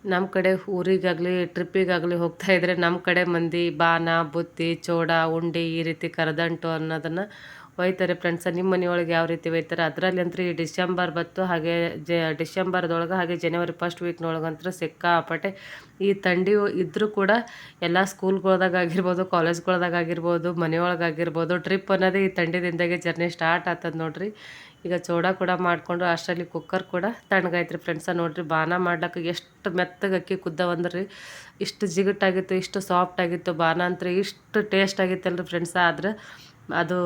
ನಮ್ಮ ಕಡೆ ಊರಿಗಾಗಲಿ ಟ್ರಿಪ್ಪಿಗಾಗಲಿ ಹೋಗ್ತಾ ನಮ್ಮ ಕಡೆ ಮಂದಿ, ಬಾನ, ಬುತ್ತಿ, ಚೋಡ, ಉಂಡಿ ಈ ರೀತಿ ಕರದಂಟು ಅನ್ನೋದನ್ನು ಒಯ್ತಾರೆ ಫ್ರೆಂಡ್ಸ ನಿಮ್ಮ ಮನೆಯೊಳಗೆ ಯಾವ ರೀತಿ ಒಯ್ತಾರೆ? ಅದರಲ್ಲಿ ಅಂತೂ ಈ ಡಿಸೆಂಬರ್ ಬತ್ತು ಹಾಗೆ ಜ, ಡಿಸೆಂಬರ್ದೊಳಗೆ ಹಾಗೆ ಜನವರಿ ಫಸ್ಟ್ ವೀಕ್ನೊಳಗಂತೂ ಸಿಕ್ಕಾಪಟ್ಟೆ ಈ ಥಂಡಿ ಇದ್ದರೂ ಕೂಡ ಎಲ್ಲ ಸ್ಕೂಲ್ಗಳ್ದಾಗ ಆಗಿರ್ಬೋದು ಕಾಲೇಜ್ಗಳ್ದಾಗ ಆಗಿರ್ಬೋದು ಮನೆಯೊಳಗಾಗಿರ್ಬೋದು ಟ್ರಿಪ್ ಅನ್ನೋದೇ ಈ ಥಂಡಿದಿಂದಾಗೆ ಜರ್ನಿ ಸ್ಟಾರ್ಟ್ ಆಗ್ತದೆ ನೋಡಿರಿ. ಈಗ ಚೋಡ ಕೂಡ ಮಾಡಿಕೊಂಡು ಅಷ್ಟರಲ್ಲಿ ಕುಕ್ಕರ್ ಕೂಡ ತಣ್ಣಗಾಯ್ತು ಫ್ರೆಂಡ್ಸ ನೋಡಿರಿ ಬಾನ ಮಾಡ್ಲಿಕ್ಕೆ ಎಷ್ಟು ಮೆತ್ತಗೆ ಅಕ್ಕಿ ಕುದ್ದವಂದ್ರಿ. ಇಷ್ಟು ಜಿಗಟಾಗಿತ್ತು ಇಷ್ಟು ಸಾಫ್ಟ್ ಆಗಿತ್ತು ಬಾನ ಅಂತ ಇಷ್ಟು ಟೇಸ್ಟ್ ಆಗಿತ್ತಲ್ರಿ ಫ್ರೆಂಡ್ಸ ಆದ್ರೆ ಅದು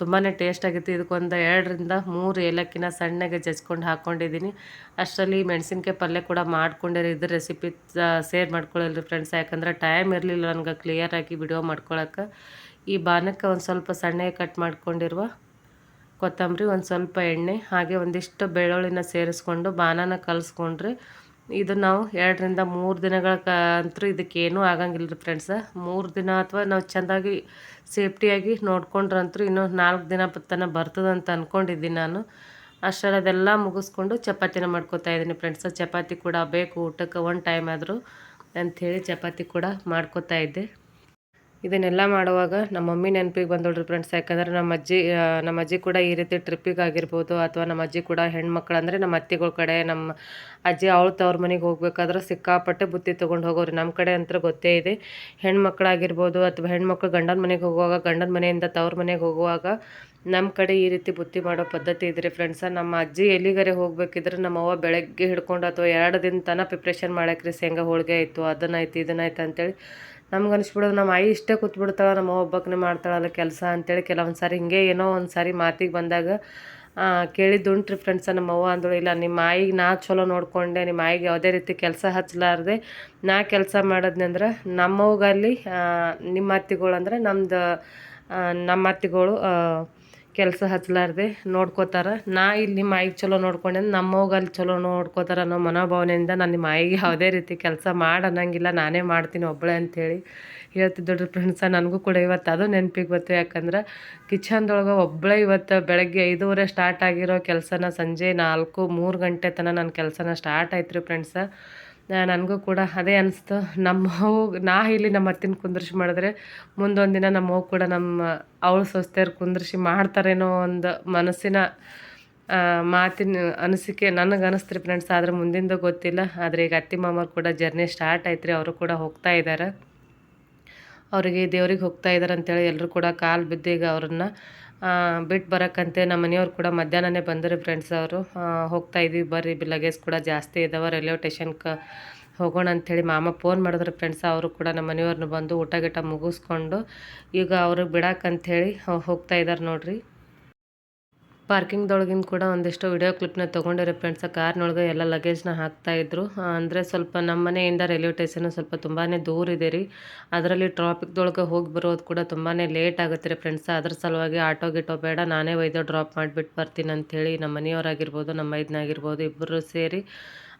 ತುಂಬಾ ಟೇಸ್ಟ್ ಆಗಿತ್ತು. ಇದಕ್ಕೊಂದು ಎರಡರಿಂದ ಮೂರು ಏಲಕ್ಕಿನ ಸಣ್ಣಗೆ ಜಜ್ಕೊಂಡು ಹಾಕ್ಕೊಂಡಿದ್ದೀನಿ ಅಷ್ಟರಲ್ಲಿ ಮೆಣಸಿನ್ಕಾಯಿ ಪಲ್ಯ ಕೂಡ ಮಾಡ್ಕೊಂಡಿರಿ ಇದ್ರ ರೆಸಿಪಿ ಸೇರ್ ಮಾಡ್ಕೊಳ್ಳಲ್ರಿ ಫ್ರೆಂಡ್ಸ್ ಯಾಕಂದ್ರೆ ಟೈಮ್ ಇರಲಿಲ್ಲ ನನಗೆ ಕ್ಲಿಯರಾಗಿ ವಿಡಿಯೋ ಮಾಡ್ಕೊಳ್ಳೋಕೆ ಈ ಬಾನಕ್ಕೆ ಒಂದು ಸ್ವಲ್ಪ ಸಣ್ಣಗೆ ಕಟ್ ಮಾಡ್ಕೊಂಡಿರುವ ಕೊತ್ತಂಬರಿ, ಒಂದು ಸ್ವಲ್ಪ ಎಣ್ಣೆ, ಹಾಗೆ ಒಂದಿಷ್ಟು ಬೆಳ್ಳುಳ್ಳಿನ ಸೇರಿಸ್ಕೊಂಡು ಬಾನನ ಕಲಿಸ್ಕೊಂಡ್ರೆ ಇದು ನಾವು ಎರಡರಿಂದ ಮೂರು ದಿನಗಳ ಕ ಅಂತೂ ಇದಕ್ಕೇನೂ ಆಗಂಗಿಲ್ಲ ರೀ ಫ್ರೆಂಡ್ಸ ಮೂರು ದಿನ ಅಥವಾ ನಾವು ಚೆಂದಾಗಿ ಸೇಫ್ಟಿಯಾಗಿ ನೋಡ್ಕೊಂಡ್ರಂತೂ ಇನ್ನೂ ನಾಲ್ಕು ದಿನ ತನಕ ಬರ್ತದಂತ ಅಂದ್ಕೊಂಡಿದ್ದೀನಿ ನಾನು. ಅದೆಲ್ಲ ಮುಗಿಸ್ಕೊಂಡು ಚಪಾತಿನ ಮಾಡ್ಕೊತಾ ಇದ್ದೀನಿ ಫ್ರೆಂಡ್ಸ ಚಪಾತಿ ಕೂಡ ಬೇಕು ಊಟಕ್ಕೆ ಒನ್ ಟೈಮ್ ಆದರೂ ಅಂಥೇಳಿ ಚಪಾತಿ ಕೂಡ ಮಾಡ್ಕೊತಾ ಇದ್ದೆ. ಇದನ್ನೆಲ್ಲ ಮಾಡುವಾಗ ನಮ್ಮ ಮಮ್ಮಿ ನೆನಪಿಗೆ ಬಂದೋಳ್ರಿ ಫ್ರೆಂಡ್ಸ್ ಯಾಕಂದ್ರೆ ನಮ್ಮ ಅಜ್ಜಿ ನಮ್ಮ ಅಜ್ಜಿ ಕೂಡ ಈ ರೀತಿ ಟ್ರಿಪ್ಪಿಗೆ ಆಗಿರ್ಬೋದು, ಅಥವಾ ನಮ್ಮ ಅಜ್ಜಿ ಕೂಡ ಹೆಣ್ಮಕ್ಳು ಅಂದರೆ ನಮ್ಮ ಅತ್ತಿಗಳ ಕಡೆ, ನಮ್ಮ ಅಜ್ಜಿ ಅವಳು ತವ್ರ ಮನೆಗೆ ಹೋಗ್ಬೇಕಾದ್ರೆ ಸಿಕ್ಕಾಪಟ್ಟೆ ಬುತ್ತಿ ತೊಗೊಂಡು ಹೋಗೋರು. ನಮ್ಮ ಕಡೆ ಅಂತ ಗೊತ್ತೇ ಇದೆ. ಹೆಣ್ಮಕ್ಳಾಗಿರ್ಬೋದು ಅಥವಾ ಹೆಣ್ಮಕ್ಳು ಗಂಡನ ಮನೆಗೆ ಹೋಗುವಾಗ, ಗಂಡನ ಮನೆಯಿಂದ ತವ್ರ ಮನೆಗೆ ಹೋಗುವಾಗ ನಮ್ಮ ಕಡೆ ಈ ರೀತಿ ಬುತ್ತಿ ಮಾಡೋ ಪದ್ಧತಿ ಇದ್ರಿ ಫ್ರೆಂಡ್ಸ ನಮ್ಮ ಅಜ್ಜಿ ಎಲ್ಲಿಗರೆ ಹೋಗ್ಬೇಕಿದ್ರೆ ನಮ್ಮ ಅವ್ವ ಬೆಳಗ್ಗೆ ಹಿಡ್ಕೊಂಡು ಅಥವಾ ಎರಡು ದಿನ ತನಕ ಪ್ರಿಪ್ರೇಷನ್ ಮಾಡಾಕ್ರಿ ಶೇಂಗಾ ಹೋಳಿಗೆ ಆಯಿತು ಅದನ್ನಾಯ್ತು ಇದನ್ನಾಯ್ತು ಅಂತೇಳಿ ನಮ್ಗೆ ಅನಿಸ್ಬಿಡೋದು, ನಮ್ಮ ಆಯಿ ಇಷ್ಟೇ ಕೂತ್ಬಿಡ್ತಾಳೆ, ನಮ್ಮ ಒಬ್ಬಕ್ಕನೇ ಮಾಡ್ತಾಳಲ್ಲ ಕೆಲಸ ಅಂತೇಳಿ ಕೆಲವೊಂದು ಸಾರಿ ಹಿಂಗೆ ಏನೋ ಒಂದು ಸಾರಿ ಮಾತಿಗೆ ಬಂದಾಗ ಕೇಳಿದ್ದುಂಟ್ರಿ ಫ್ರೆಂಡ್ಸ ನಮ್ಮ ಅವ್ವ ಅಂದಳು, ಇಲ್ಲ, ನಿಮ್ಮ ಆಯಿಗೆ ನಾ ಚಲೋ ನೋಡ್ಕೊಂಡೆ, ನಿಮ್ಮ ಆಯಿಗೆ ಯಾವುದೇ ರೀತಿ ಕೆಲಸ ಹಚ್ಚಲಾರ್ದೆ ನಾ ಕೆಲಸ ಮಾಡಿದ್ನಂದ್ರೆ ನಮ್ಮವ್ಗಲ್ಲಿ ನಿಮ್ಮ ಅತ್ತಿಗಳು ಅಂದ್ರೆ ನಮ್ಮದು ನಮ್ಮ ಅತ್ತಿಗಳು ಕೆಲಸ ಹಚ್ಚಲಾರ್ದೆ ನೋಡ್ಕೋತಾರ. ನಾ ಇಲ್ಲಿ ಮಾಯಿಗೆ ಚಲೋ ನೋಡ್ಕೊಂಡೆ ನಮ್ಮವ್ಗೆ ಅಲ್ಲಿ ಚಲೋ ನೋಡ್ಕೋತಾರ ಅನ್ನೋ ಮನೋಭಾವನೆಯಿಂದ ನಾನು ಮಾಯಿಗೆ ಯಾವುದೇ ರೀತಿ ಕೆಲಸ ಅನ್ನಂಗಿಲ್ಲ. ನಾನೇ ಮಾಡ್ತೀನಿ ಒಬ್ಬಳೆ ಅಂಥೇಳಿ ಹೇಳ್ತಿದ್ದೊಡ್ರಿ ಫ್ರೆಂಡ್ಸ ನನಗೂ ಕೂಡ ಇವತ್ತು ಅದು ನೆನಪಿಗೆ ಬಂತು ಯಾಕಂದ್ರೆ ಕಿಚನ್ದೊಳಗೆ ಒಬ್ಬಳೇ ಇವತ್ತು ಬೆಳಗ್ಗೆ ಐದೂವರೆ ಸ್ಟಾರ್ಟ್ ಆಗಿರೋ ಕೆಲಸನ ಸಂಜೆ ನಾಲ್ಕು ಮೂರು ಗಂಟೆ ತನಕ ನನ್ನ ಕೆಲಸನ ಸ್ಟಾರ್ಟ್ ಆಯ್ತು ರೀ ಫ್ರೆಂಡ್ಸ ನನಗೂ ಕೂಡ ಅದೇ ಅನಿಸ್ತು. ನಮ್ಮ ಅವ್ವ, ನಾ ಇಲ್ಲಿ ನಮ್ಮ ಅತ್ತಿನ ಕುಂದ್ರಿಸಿ ಮಾಡಿದ್ರೆ ಮುಂದೊಂದು ದಿನ ನಮ್ಮ ಅವು ಕೂಡ ನಮ್ಮ ಅವಳು ಸೊಸ್ತೆಯರು ಕುಂದ್ರಿಸಿ ಮಾಡ್ತಾರೇನೋ ಒಂದು ಮನಸ್ಸಿನ ಮಾತಿನ ಅನಿಸಿಕೆ ನನಗೆ ಅನಿಸ್ತ್ರಿ ಫ್ರೆಂಡ್ಸ್ ಆದ್ರೆ ಮುಂದಿಂದ ಗೊತ್ತಿಲ್ಲ. ಆದರೆ ಈಗ ಅತ್ತಿ ಮಾಮರು ಕೂಡ ಜರ್ನಿ ಸ್ಟಾರ್ಟ್ ಆಯ್ತು ಅವರು ಕೂಡ ಹೋಗ್ತಾ ಇದ್ದಾರೆ ಅವರಿಗೆ ದೇವ್ರಿಗೆ ಹೋಗ್ತಾ ಇದ್ದಾರೆ ಅಂತೇಳಿ ಎಲ್ಲರೂ ಕೂಡ ಕಾಲು ಬಿದ್ದು ಈಗ ಅವ್ರನ್ನ ಬಿಟ್ಟು ಬರೋಕ್ಕಂತೆ ನಮ್ಮ ಮನೆಯವ್ರು ಕೂಡ ಮಧ್ಯಾಹ್ನನೇ ಬಂದರು ಫ್ರೆಂಡ್ಸ್ ಅವರು. ಹೋಗ್ತಾ ಇದ್ವಿ ಬರ್ರಿ ಲಗೇಜ್ ಕೂಡ ಜಾಸ್ತಿ ಇದ್ದಾವೆ ರೈಲ್ವೆ ಸ್ಟೇಷನ್ಗೆ ಹೋಗೋಣ ಅಂಥೇಳಿ ಮಾಮ ಫೋನ್ ಮಾಡಿದ್ರು ಫ್ರೆಂಡ್ಸ್ ಅವರು ಕೂಡ. ನಮ್ಮ ಮನೆಯವ್ರನ್ನ ಬಂದು ಊಟ ಗೀಟ ಮುಗಿಸ್ಕೊಂಡು ಈಗ ಅವ್ರಿಗೆ ಬಿಡಕ್ಕಂಥೇಳಿ ಹೋಗ್ತಾ ಇದ್ದಾರೆ ನೋಡ್ರಿ. ಪಾರ್ಕಿಂಗ್ದೊಳಗಿಂದ ಕೂಡ ಒಂದಿಷ್ಟು ವಿಡಿಯೋ ಕ್ಲಿಪ್ನ ತೊಗೊಂಡಿರೋ ಫ್ರೆಂಡ್ಸ ಕಾರ್ನೊಳಗೆ ಎಲ್ಲ ಲಗೇಜ್ನ ಹಾಕ್ತಾಯಿದ್ರು ಅಂದರೆ ಸ್ವಲ್ಪ ನಮ್ಮ ಮನೆಯಿಂದ ರೈಲ್ವೆ ಸ್ಟೇಷನ್ ಸ್ವಲ್ಪ ತುಂಬಾ ದೂರ ಇದೆ ರೀ. ಅದರಲ್ಲಿ ಟ್ರಾಫಿಕ್ದೊಳಗೆ ಹೋಗಿ ಬರೋದು ಕೂಡ ತುಂಬಾ ಲೇಟ್ ಆಗುತ್ತೆ ರೀ ಫ್ರೆಂಡ್ಸ್ ಅದ್ರ ಸಲುವಾಗಿ ಆಟೋ ಗಿಟೋ ಬೇಡ ನಾನೇ ಒಯ್ದು ಡ್ರಾಪ್ ಮಾಡಿಬಿಟ್ಟು ಬರ್ತೀನಿ ಅಂಥೇಳಿ ನಮ್ಮ ಮನೆಯವರಾಗಿರ್ಬೋದು ನಮ್ಮ ಮೈದನಾಗಿರ್ಬೋದು ಇಬ್ಬರು ಸೇರಿ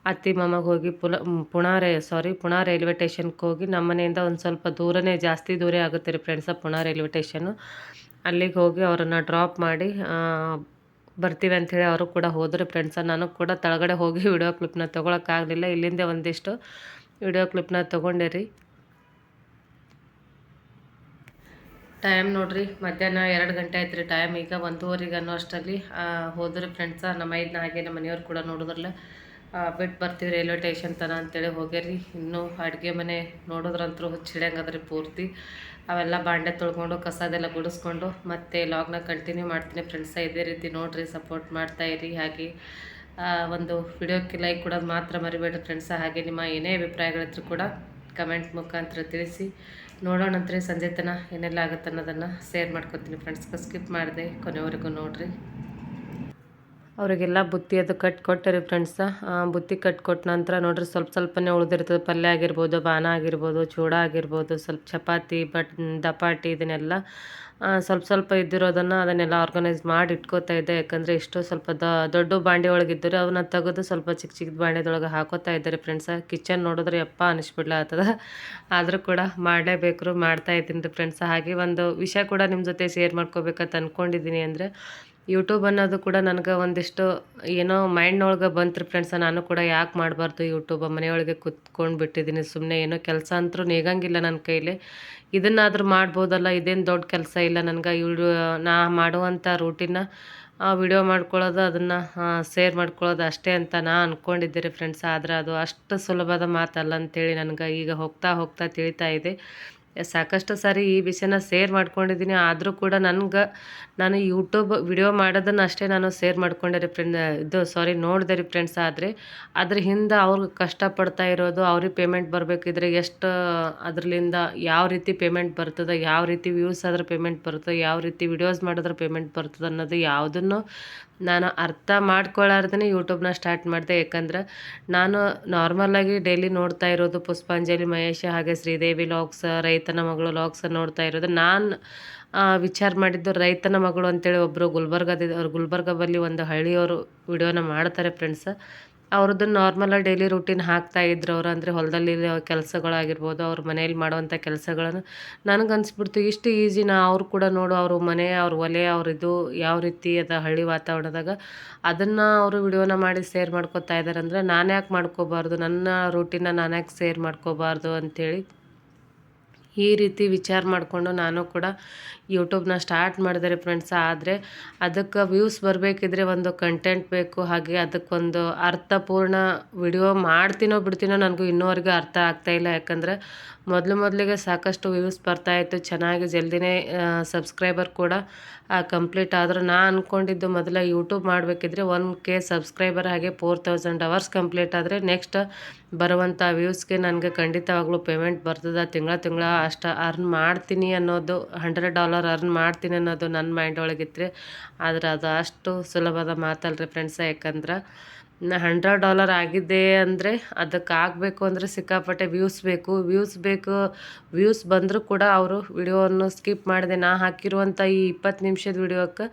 ಅತ್ತಿ ಮಾಮಗೆ ಹೋಗಿ ಪುಲ ಪುಣಾ ರೈ ಸಾರಿ ಪುಣಾ ರೈಲ್ವೆ ಟೇಷನ್ಗೆ ಹೋಗಿ ನಮ್ಮ ಮನೆಯಿಂದ ಒಂದು ಸ್ವಲ್ಪ ದೂರನೇ ಜಾಸ್ತಿ ದೂರ ಆಗುತ್ತೆ ರೀ ಫ್ರೆಂಡ್ಸ ಪುಣಾ ರೈಲ್ವೆ ಸ್ಟೇಷನ್ ಅಲ್ಲಿಗೆ ಹೋಗಿ ಅವರನ್ನು ಡ್ರಾಪ್ ಮಾಡಿ ಆ, ಬರ್ತೀವಿ ಅಂಥೇಳಿ ಅವರು ಕೂಡ ಹೋದರು ಫ್ರೆಂಡ್ಸ ನಾನು ಕೂಡ ತಳಗಡೆ ಹೋಗಿ ವಿಡಿಯೋ ಕ್ಲಿಪ್ನ ತೊಗೊಳಕ್ಕಾಗಲಿಲ್ಲ ಇಲ್ಲಿಂದ ಒಂದಿಷ್ಟು ವಿಡಿಯೋ ಕ್ಲಿಪ್ನ ತೊಗೊಂಡೆ ರೀ. ಟೈಮ್ ನೋಡಿರಿ, ಮಧ್ಯಾಹ್ನ ಎರಡು ಗಂಟೆ ಆಯ್ತು ರೀ ಟೈಮ್ ಈಗ ಒಂದೂವರೆಗೆ ಅನ್ನೋ ಅಷ್ಟರಲ್ಲಿ ಹೋದ್ರಿ ಫ್ರೆಂಡ್ಸ ನಮ್ಮ ಐದನ ಹಾಗೆ ನಮ್ಮ ಮನೆಯವ್ರು ಕೂಡ ನೋಡಿದ್ರಲ್ಲ. ಬಿಟ್ಟು ಬರ್ತೀವಿ ರೈಲ್ವೆ ಸ್ಟೇಷನ್ ತನ ಅಂತೇಳಿ ಹೋಗ್ಯಾರಿ. ಇನ್ನೂ ಅಡುಗೆ ಮನೆ ನೋಡಿದ್ರಂತೂ ಹುಚ್ಚಿಡ್ಯಂಗದ್ರಿ ಪೂರ್ತಿ. ಅವೆಲ್ಲ ಬಾಂಡೆ ತೊಳ್ಕೊಂಡು, ಕಸದೆಲ್ಲ ಗುಡಿಸ್ಕೊಂಡು, ಮತ್ತೆ ಲಾಗ್ನ ಕಂಟಿನ್ಯೂ ಮಾಡ್ತೀನಿ ಫ್ರೆಂಡ್ಸ ಇದೇ ರೀತಿ ನೋಡಿರಿ ಸಪೋರ್ಟ್ ಮಾಡ್ತಾ ಇರಿ. ಹಾಗೆ ಒಂದು ವಿಡಿಯೋಕ್ಕೆ ಲೈಕ್ ಕೊಡೋದು ಮಾತ್ರ ಮರಿಬೇಡ್ರಿ ಫ್ರೆಂಡ್ಸ ಹಾಗೆ ನಿಮ್ಮ ಏನೇ ಅಭಿಪ್ರಾಯಗಳಿದ್ರು ಕೂಡ ಕಮೆಂಟ್ ಮುಖಾಂತರ ತಿಳಿಸಿ. ನೋಡೋಣಂತರಿ ಸಂಜೆ ತನ ಏನೆಲ್ಲ ಆಗುತ್ತೆ ಅನ್ನೋದನ್ನು ಶೇರ್ ಮಾಡ್ಕೊತೀನಿ ಫ್ರೆಂಡ್ಸ್ಗೆ ಸ್ಕಿಪ್ ಮಾಡಿದೆ ಕೊನೆವರೆಗೂ ನೋಡಿರಿ. ಅವರಿಗೆಲ್ಲ ಬುತ್ತಿ ಅದು ಕಟ್ ಕೊಟ್ಟರಿ ಫ್ರೆಂಡ್ಸ್ ಬುತ್ತಿ ಕಟ್ ಕೊಟ್ಟ ನಂತರ ನೋಡ್ರಿ ಸ್ವಲ್ಪ ಸ್ವಲ್ಪನೇ ಉಳಿದಿರ್ತದೆ. ಪಲ್ಯ ಆಗಿರ್ಬೋದು ಬಾನ ಆಗಿರ್ಬೋದು, ಚೂಡ ಆಗಿರ್ಬೋದು, ಸ್ವಲ್ಪ ಚಪಾತಿ, ಬಟ್, ದಪಾಟಿ ಇದನ್ನೆಲ್ಲ ಸ್ವಲ್ಪ ಸ್ವಲ್ಪ ಇದ್ದಿರೋದನ್ನು ಅದನ್ನೆಲ್ಲ ಆರ್ಗನೈಸ್ ಮಾಡಿ ಇಟ್ಕೋತಾ ಇದ್ದೆ. ಯಾಕಂದರೆ ಎಷ್ಟೋ ಸ್ವಲ್ಪ ದ, ದೊಡ್ಡ ಬಾಂಡೆ ಒಳಗಿದ್ದರೆ ಅವನ್ನ ತೆಗೆದು ಸ್ವಲ್ಪ ಚಿಕ್ಕ ಚಿಕ್ಕ ಬಾಂಡೆದೊಳಗೆ ಹಾಕೋತಾ ಇದ್ದಾರೆ ಫ್ರೆಂಡ್ಸ ಕಿಚನ್ ನೋಡಿದ್ರೆ ಯಪ್ಪ ಅನಿಸ್ಬಿಡ್ಲಾಗ್ತದ ಆದರೂ ಕೂಡ ಮಾಡಲೇಬೇಕು ಮಾಡ್ತಾ ಇದ್ದೀನಿ ರೀ ಫ್ರೆಂಡ್ಸ ಹಾಗೆ ಒಂದು ವಿಷಯ ಕೂಡ ನಿಮ್ಮ ಜೊತೆ ಶೇರ್ ಮಾಡ್ಕೋಬೇಕಂತ ಅಂದ್ಕೊಂಡಿದ್ದೀನಿ ಅಂದರೆ ಯೂಟ್ಯೂಬ್ ಅನ್ನೋದು ಕೂಡ ನನಗೆ ಒಂದಿಷ್ಟು ಏನೋ ಮೈಂಡ್ನೊಳಗೆ ಬಂತು ಫ್ರೆಂಡ್ಸ ನಾನು ಕೂಡ ಯಾಕೆ ಮಾಡಬಾರ್ದು ಯೂಟ್ಯೂಬ್ ಮನೆಯೊಳಗೆ ಕುತ್ಕೊಂಡು ಬಿಟ್ಟಿದ್ದೀನಿ ಸುಮ್ಮನೆ ಏನೋ ಕೆಲಸ ಅಂತೂ ನೀಗಂಗಿಲ್ಲ ನನ್ನ ಕೈಲಿ. ಇದನ್ನಾದರೂ ಮಾಡ್ಬೋದಲ್ಲ, ಇದೇನು ದೊಡ್ಡ ಕೆಲಸ ಇಲ್ಲ ನನಗೆ. ಇವ್ರು ನಾ ಮಾಡುವಂಥ ರೂಟೀನ ವಿಡಿಯೋ ಮಾಡ್ಕೊಳ್ಳೋದು, ಅದನ್ನು ಶೇರ್ ಮಾಡ್ಕೊಳ್ಳೋದು ಅಷ್ಟೇ ಅಂತ ನಾ ಅಂದ್ಕೊಂಡಿದ್ದೀರಿ ಫ್ರೆಂಡ್ಸ್ ಆದರೆ ಅದು ಅಷ್ಟು ಸುಲಭದ ಮಾತಲ್ಲ ಅಂತೇಳಿ ನನಗೆ ಈಗ ಹೋಗ್ತಾ ಹೋಗ್ತಾ ತಿಳಿತಾ ಇದೆ. ಸಾಕಷ್ಟು ಸಾರಿ ಈ ವಿಷಯನ ಶೇರ್ ಮಾಡ್ಕೊಂಡಿದ್ದೀನಿ. ಆದರೂ ಕೂಡ ನನಗೆ, ನಾನು ಯೂಟ್ಯೂಬ್ ವಿಡಿಯೋ ಮಾಡೋದನ್ನು ಅಷ್ಟೇ ನಾನು ಶೇರ್ ಮಾಡ್ಕೊಂಡೆ ರೀ ಫ್ರೆಂಡ್ ಇದು ಸಾರಿ ನೋಡಿದೆ ರೀ ಫ್ರೆಂಡ್ಸ್ ಆದರೆ. ಅದ್ರ ಹಿಂದೆ ಅವ್ರಿಗೆ ಕಷ್ಟಪಡ್ತಾ ಇರೋದು, ಅವ್ರಿಗೆ ಪೇಮೆಂಟ್ ಬರಬೇಕಿದ್ರೆ ಎಷ್ಟು, ಅದರಲ್ಲಿಂದ ಯಾವ ರೀತಿ ಪೇಮೆಂಟ್ ಬರ್ತದೆ, ಯಾವ ರೀತಿ ವ್ಯೂಸ್ ಆದ್ರೆ ಪೇಮೆಂಟ್ ಬರ್ತದೆ, ಯಾವ ರೀತಿ ವಿಡಿಯೋಸ್ ಮಾಡಿದ್ರೆ ಪೇಮೆಂಟ್ ಬರ್ತದೆ ಅನ್ನೋದು ಯಾವುದನ್ನು ನಾನು ಅರ್ಥ ಮಾಡ್ಕೊಳ್ಳಾರ್ದೇ ಯೂಟ್ಯೂಬ್ನ ಸ್ಟಾರ್ಟ್ ಮಾಡಿದೆ. ಯಾಕಂದ್ರೆ ನಾನು ನಾರ್ಮಲಾಗಿ ಡೈಲಿ ನೋಡ್ತಾ ಇರೋದು ಪುಷ್ಪಾಂಜಲಿ, ಮಹೇಶ ಹಾಗೆ ಶ್ರೀದೇವಿ ಲಾಗ್ಸ್ ರೈತನ ಮಗಳು ಲಾಗ್ಸ್ ನೋಡ್ತಾ ಇರೋದು. ನಾನು ವಿಚಾರ ಮಾಡಿದ್ದು ರೈತನ ಮಗಳು ಅಂತೇಳಿ ಒಬ್ಬರು ಗುಲ್ಬರ್ಗದ ಅವ್ರು ಗುಲ್ಬರ್ಗ ಬಲ್ಲಿ ಒಂದು ಹಳ್ಳಿಯವರು ವಿಡಿಯೋನ ಮಾಡ್ತಾರೆ ಫ್ರೆಂಡ್ಸ್ ಅವ್ರದ್ದು ನಾರ್ಮಲಾಗಿ ಡೈಲಿ ರೂಟೀನ್ ಹಾಕ್ತಾ ಇದ್ರು ಅವ್ರು. ಅಂದರೆ ಹೊಲದಲ್ಲಿ ಕೆಲಸಗಳಾಗಿರ್ಬೋದು, ಅವ್ರ ಮನೇಲಿ ಮಾಡುವಂಥ ಕೆಲಸಗಳನ್ನು ನನಗೆ ಅನಿಸ್ಬಿಡ್ತು, ಇಷ್ಟು ಈಸಿನ ಅವರು ಕೂಡ ನೋಡು, ಅವರು ಮನೆ, ಅವ್ರ ಒಲೆ ಅವ್ರದ್ದು ಯಾವ ರೀತಿ ಅದ ಹಳ್ಳಿ ವಾತಾವರಣದಾಗ. ಅದನ್ನು ಅವರು ವಿಡಿಯೋನ ಮಾಡಿ ಶೇರ್ ಮಾಡ್ಕೋತಾ ಇದ್ದಾರೆ ಅಂದರೆ ನಾನು ಯಾಕೆ ಮಾಡ್ಕೋಬಾರ್ದು, ನನ್ನ ರೂಟೀನ ನಾನು ಯಾಕೆ ಶೇರ್ ಮಾಡ್ಕೋಬಾರ್ದು ಅಂಥೇಳಿ ಈ ರೀತಿ ವಿಚಾರ ಮಾಡಿಕೊಂಡು ನಾನು ಕೂಡ ಯೂಟ್ಯೂಬ್ನ ಸ್ಟಾರ್ಟ್ ಮಾಡಿದಾರೆ ಫ್ರೆಂಡ್ಸ್, ಆದರೆ ಅದಕ್ಕೆ ವ್ಯೂಸ್ ಬರಬೇಕಿದ್ರೆ ಒಂದು ಕಂಟೆಂಟ್ ಬೇಕು, ಹಾಗೆ ಅದಕ್ಕೊಂದು ಅರ್ಥಪೂರ್ಣ ವಿಡಿಯೋ ಮಾಡ್ತೀನೋ ಬಿಡ್ತೀನೋ ನನಗೂ ಇನ್ನೂವರೆಗೂ ಅರ್ಥ ಆಗ್ತಾಯಿಲ್ಲ ಯಾಕಂದರೆ ಮೊದಲು ಮೊದಲಿಗೆ ಸಾಕಷ್ಟು ವ್ಯೂಸ್ ಬರ್ತಾಯಿತ್ತು ಚೆನ್ನಾಗಿ ಜಲ್ದಿನೇ ಸಬ್ಸ್ಕ್ರೈಬರ್ ಕೂಡ ಕಂಪ್ಲೀಟ್ ಆದರೂ. ನಾ ಅಂದ್ಕೊಂಡಿದ್ದು ಮೊದಲ ಯೂಟ್ಯೂಬ್ ಮಾಡಬೇಕಿದ್ರೆ ಒನ್ ಕೆ ಸಬ್ಸ್ಕ್ರೈಬರ್, ಹಾಗೆ ಫೋರ್ ತೌಸಂಡ್ ಅವರ್ಸ್ ಕಂಪ್ಲೀಟ್ ಆದರೆ ನೆಕ್ಸ್ಟ್ ಬರುವಂಥ ವ್ಯೂಸ್ಗೆ ನನಗೆ ಖಂಡಿತವಾಗ್ಲೂ ಪೇಮೆಂಟ್ ಬರ್ತದೆ. ತಿಂಗಳ ತಿಂಗಳ ಅಷ್ಟು ಅರ್ನ್ ಮಾಡ್ತೀನಿ ಅನ್ನೋದು ಹಂಡ್ರೆಡ್ ಡಾಲರ್ ಅರ್ನ್ ಮಾಡ್ತೀನಿ ಅನ್ನೋದು ನನ್ನ ಮೈಂಡ್ ಒಳಗಿತ್ತು ಆದರೆ ಅದು ಅಷ್ಟು ಸುಲಭದ ಮಾತಲ್ಲ ರೀ ಫ್ರೆಂಡ್ಸ ಯಾಕಂದ್ರೆ ಹಂಡ್ರೆಡ್ ಡಾಲರ್ ಆಗಿದೆ ಅಂದರೆ ಅದಕ್ಕೆ ಆಗಬೇಕು ಅಂದರೆ ಸಿಕ್ಕಾಪಟ್ಟೆ ವ್ಯೂಸ್ ಬೇಕು. ವ್ಯೂಸ್ ಬೇಕು ವ್ಯೂಸ್ ಬಂದರೂ ಕೂಡ ಅವರು ವಿಡಿಯೋವನ್ನು ಸ್ಕಿಪ್ ಮಾಡಿದೆ. ನಾ ಹಾಕಿರುವಂಥ ಈ ಇಪ್ಪತ್ತು ನಿಮಿಷದ ವಿಡಿಯೋಕ್ಕೆ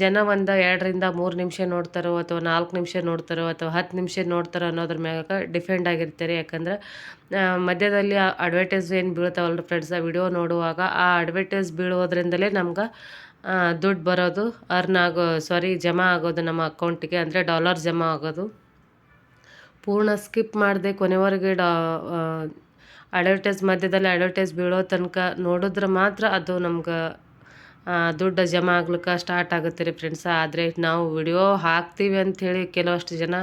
ಜನ ಒಂದು ಎರಡರಿಂದ ಮೂರು ನಿಮಿಷ ನೋಡ್ತಾರೋ ಅಥವಾ ನಾಲ್ಕು ನಿಮಿಷ ನೋಡ್ತಾರೋ ಅಥವಾ ಹತ್ತು ನಿಮಿಷ ನೋಡ್ತಾರೋ ಅನ್ನೋದ್ರ ಮ್ಯಾಗ ಡಿಫೆಂಡ್ ಆಗಿರ್ತಾರೆ. ಯಾಕಂದ್ರೆ ಮಧ್ಯದಲ್ಲಿ ಅಡ್ವರ್ಟೈಸ್ ಏನು ಬೀಳ್ತಾವಲ್ಲ ಫ್ರೆಂಡ್ಸ್ ಆ ವಿಡಿಯೋ ನೋಡುವಾಗ ಆ ಅಡ್ವರ್ಟೈಸ್ ಬೀಳೋದ್ರಿಂದಲೇ ನಮ್ಗೆ ದುಡ್ಡು ಬರೋದು ಅರ್ನ್ ಆಗೋ ಸಾರಿ ಜಮಾ ಆಗೋದು ನಮ್ಮ ಅಕೌಂಟಿಗೆ ಅಂದರೆ ಡಾಲರ್ ಜಮಾ ಆಗೋದು. ಪೂರ್ಣ ಸ್ಕಿಪ್ ಮಾಡಿದೆ ಕೊನೆವರೆಗೆ ಡಾ ಅಡ್ವರ್ಟೈಸ್ ಮಧ್ಯದಲ್ಲಿ ಅಡ್ವರ್ಟೈಸ್ ಬೀಳೋ ತನಕ ನೋಡಿದ್ರೆ ಮಾತ್ರ ಅದು ನಮ್ಗೆ ದುಡ್ಡು ಜಮಾ ಆಗ್ಲಿಕ್ಕೆ ಸ್ಟಾರ್ಟ್ ಆಗುತ್ತೆ ರೀ ಫ್ರೆಂಡ್ಸ್ ಆದರೆ ನಾವು ವಿಡಿಯೋ ಹಾಕ್ತೀವಿ ಅಂಥೇಳಿ ಕೆಲವಷ್ಟು ಜನ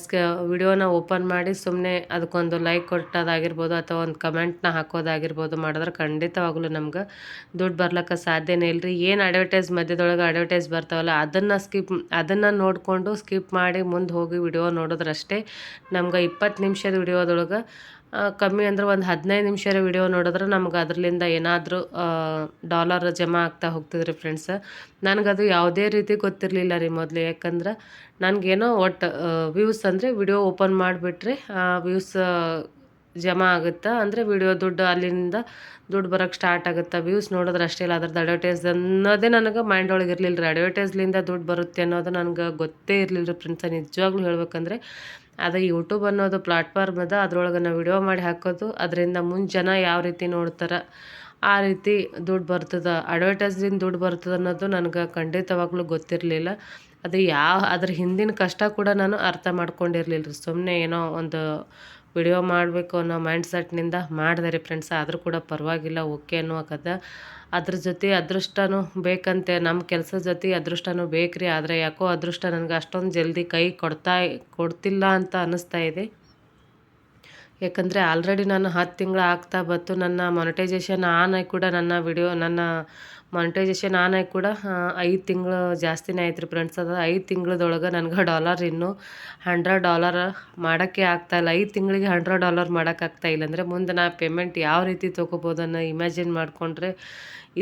ಸ್ಕ, ವಿಡಿಯೋನ ಓಪನ್ ಮಾಡಿ ಸುಮ್ಮನೆ ಅದಕ್ಕೊಂದು ಲೈಕ್ ಕೊಟ್ಟೋದಾಗಿರ್ಬೋದು ಅಥವಾ ಒಂದು ಕಮೆಂಟ್ನ ಹಾಕೋದಾಗಿರ್ಬೋದು ಮಾಡಿದ್ರೆ ಖಂಡಿತವಾಗ್ಲೂ ನಮ್ಗೆ ದುಡ್ಡು ಬರ್ಲಿಕ್ಕೆ ಸಾಧ್ಯನೇ ಇಲ್ಲ ರೀ ಏನು ಅಡ್ವರ್ಟೈಸ್ ಮಧ್ಯದೊಳಗೆ ಅಡ್ವರ್ಟೈಸ್ ಬರ್ತಾವಲ್ಲ, ಅದನ್ನು ಸ್ಕಿಪ್ ಅದನ್ನು ನೋಡಿಕೊಂಡು ಸ್ಕಿಪ್ ಮಾಡಿ ಮುಂದೆ ಹೋಗಿ ವಿಡಿಯೋ ನೋಡಿದ್ರಷ್ಟೇ ನಮ್ಗೆ ಇಪ್ಪತ್ತು ನಿಮಿಷದ ವಿಡಿಯೋದೊಳಗೆ ಕಮ್ಮಿ ಅಂದ್ರೆ ಒಂದು ಹದಿನೈದು ನಿಮಿಷರ ವಿಡಿಯೋ ನೋಡಿದ್ರೆ ನಮ್ಗೆ ಅದರಿಂದ ಏನಾದರೂ ಡಾಲರ್ ಜಮಾ ಆಗ್ತಾ ಹೋಗ್ತದೆ ರೀ ಫ್ರೆಂಡ್ಸ ನನಗದು ಯಾವುದೇ ರೀತಿ ಗೊತ್ತಿರಲಿಲ್ಲ ರೀ ಮೊದಲು. ಯಾಕಂದ್ರೆ ನನಗೇನೋ ಒಟ್ಟು ವ್ಯೂಸ್ ಅಂದರೆ ವಿಡಿಯೋ ಓಪನ್ ಮಾಡಿಬಿಟ್ರೆ ವ್ಯೂಸ್ ಜಮಾ ಆಗುತ್ತೆ? ಅಂದರೆ ವಿಡಿಯೋ ದುಡ್ಡು ಅಲ್ಲಿಂದ ದುಡ್ಡು ಬರೋಕ್ಕೆ ಸ್ಟಾರ್ಟ್ ಆಗುತ್ತೆ? ವ್ಯೂಸ್ ನೋಡಿದ್ರೆ ಅಷ್ಟೇ ಇಲ್ಲ ಅದ್ರದ್ದು ಅಡ್ವರ್ಟೈಸ್ ಅನ್ನೋದೇ ನನಗೆ ಮೈಂಡ್ ಒಳಗೆ ಇರಲಿಲ್ಲ ರೀ ಅಡ್ವರ್ಟೈಸ್ಲಿಂದ ದುಡ್ಡು ಬರುತ್ತೆ ಅನ್ನೋದು ನನಗೆ ಗೊತ್ತೇ ಇರಲಿಲ್ಲ ರೀ ಫ್ರೆಂಡ್ಸ ನಿಜವಾಗ್ಲೂ ಹೇಳ್ಬೇಕಂದ್ರೆ, ಅದು ಯೂಟ್ಯೂಬ್ ಅನ್ನೋದು ಪ್ಲಾಟ್ಫಾರ್ಮ್ ಅದ. ಅದರೊಳಗೆ ನಾವು ವಿಡಿಯೋ ಮಾಡಿ ಹಾಕೋದು. ಅದರಿಂದ ಮುಂದೆ ಜನ ಯಾವ ರೀತಿ ನೋಡ್ತಾರೆ, ಆ ರೀತಿ ದುಡ್ಡು ಬರ್ತದೆ ಅಡ್ವರ್ಟೈಸ್ದಿಂದ ದುಡ್ಡು ಬರ್ತದೆ ಅನ್ನೋದು ನನಗೆ ಖಂಡಿತವಾಗ್ಲೂ ಗೊತ್ತಿರಲಿಲ್ಲ. ಅದು ಯಾವ, ಅದ್ರ ಹಿಂದಿನ ಕಷ್ಟ ಕೂಡ ನಾನು ಅರ್ಥ ಮಾಡ್ಕೊಂಡಿರಲಿಲ್ಲ ರೀ ಸುಮ್ಮನೆ ಏನೋ ಒಂದು ವಿಡಿಯೋ ಮಾಡಬೇಕು ಅನ್ನೋ ಮೈಂಡ್ ಸೆಟ್ನಿಂದ ಮಾಡಿದೆ ರೀ ಫ್ರೆಂಡ್ಸ್ ಆದರೂ ಕೂಡ ಪರವಾಗಿಲ್ಲ ಓಕೆ ಅನ್ನುವಕದ ಅದ್ರ ಜೊತೆ ಅದೃಷ್ಟನೂ ಬೇಕಂತೆ. ನಮ್ಮ ಕೆಲಸದ ಜೊತೆ ಅದೃಷ್ಟನೂ ಬೇಕು ರೀ ಆದರೆ ಯಾಕೋ ಅದೃಷ್ಟ ನನಗೆ ಅಷ್ಟೊಂದು ಜಲ್ದಿ ಕೈ ಕೊಡ್ತಾ, ಕೊಡ್ತಿಲ್ಲ ಅಂತ ಅನ್ನಿಸ್ತಾ ಇದೆ. ಯಾಕಂದರೆ ಆಲ್ರೆಡಿ ನಾನು ಹತ್ತು ತಿಂಗಳು ಆಗ್ತಾ ಬಂತು. ನನ್ನ ಮೊನಿಟೈಸೇಷನ್ ಆನ್ ಆಗಿ ಕೂಡ ನನ್ನ ವಿಡಿಯೋ ನನ್ನ ಮಾನಿಟೈಸೇಷನ್ ಆನ್ ಆಗಿ ಕೂಡ ಐದು ತಿಂಗಳು ಜಾಸ್ತಿನೇ ಆಯ್ತು ರೀ ಫ್ರೆಂಡ್ಸ್ ಅದು ಐದು ತಿಂಗಳದೊಳಗೆ ನನಗೆ ಡಾಲರ್ ಇನ್ನೂ ಹಂಡ್ರೆಡ್ ಡಾಲರ್ ಮಾಡೋಕ್ಕೆ ಆಗ್ತಾಯಿಲ್ಲ ಐದು ತಿಂಗಳಿಗೆ ಹಂಡ್ರೆಡ್ ಡಾಲರ್ ಮಾಡೋಕ್ಕಾಗ್ತಾ ಇಲ್ಲ. ಅಂದರೆ ಮುಂದೆ ನಾ ಪೇಮೆಂಟ್ ಯಾವ ರೀತಿ ತೊಗೋಬೋದನ್ನು ಇಮ್ಯಾಜಿನ್ ಮಾಡಿಕೊಂಡ್ರೆ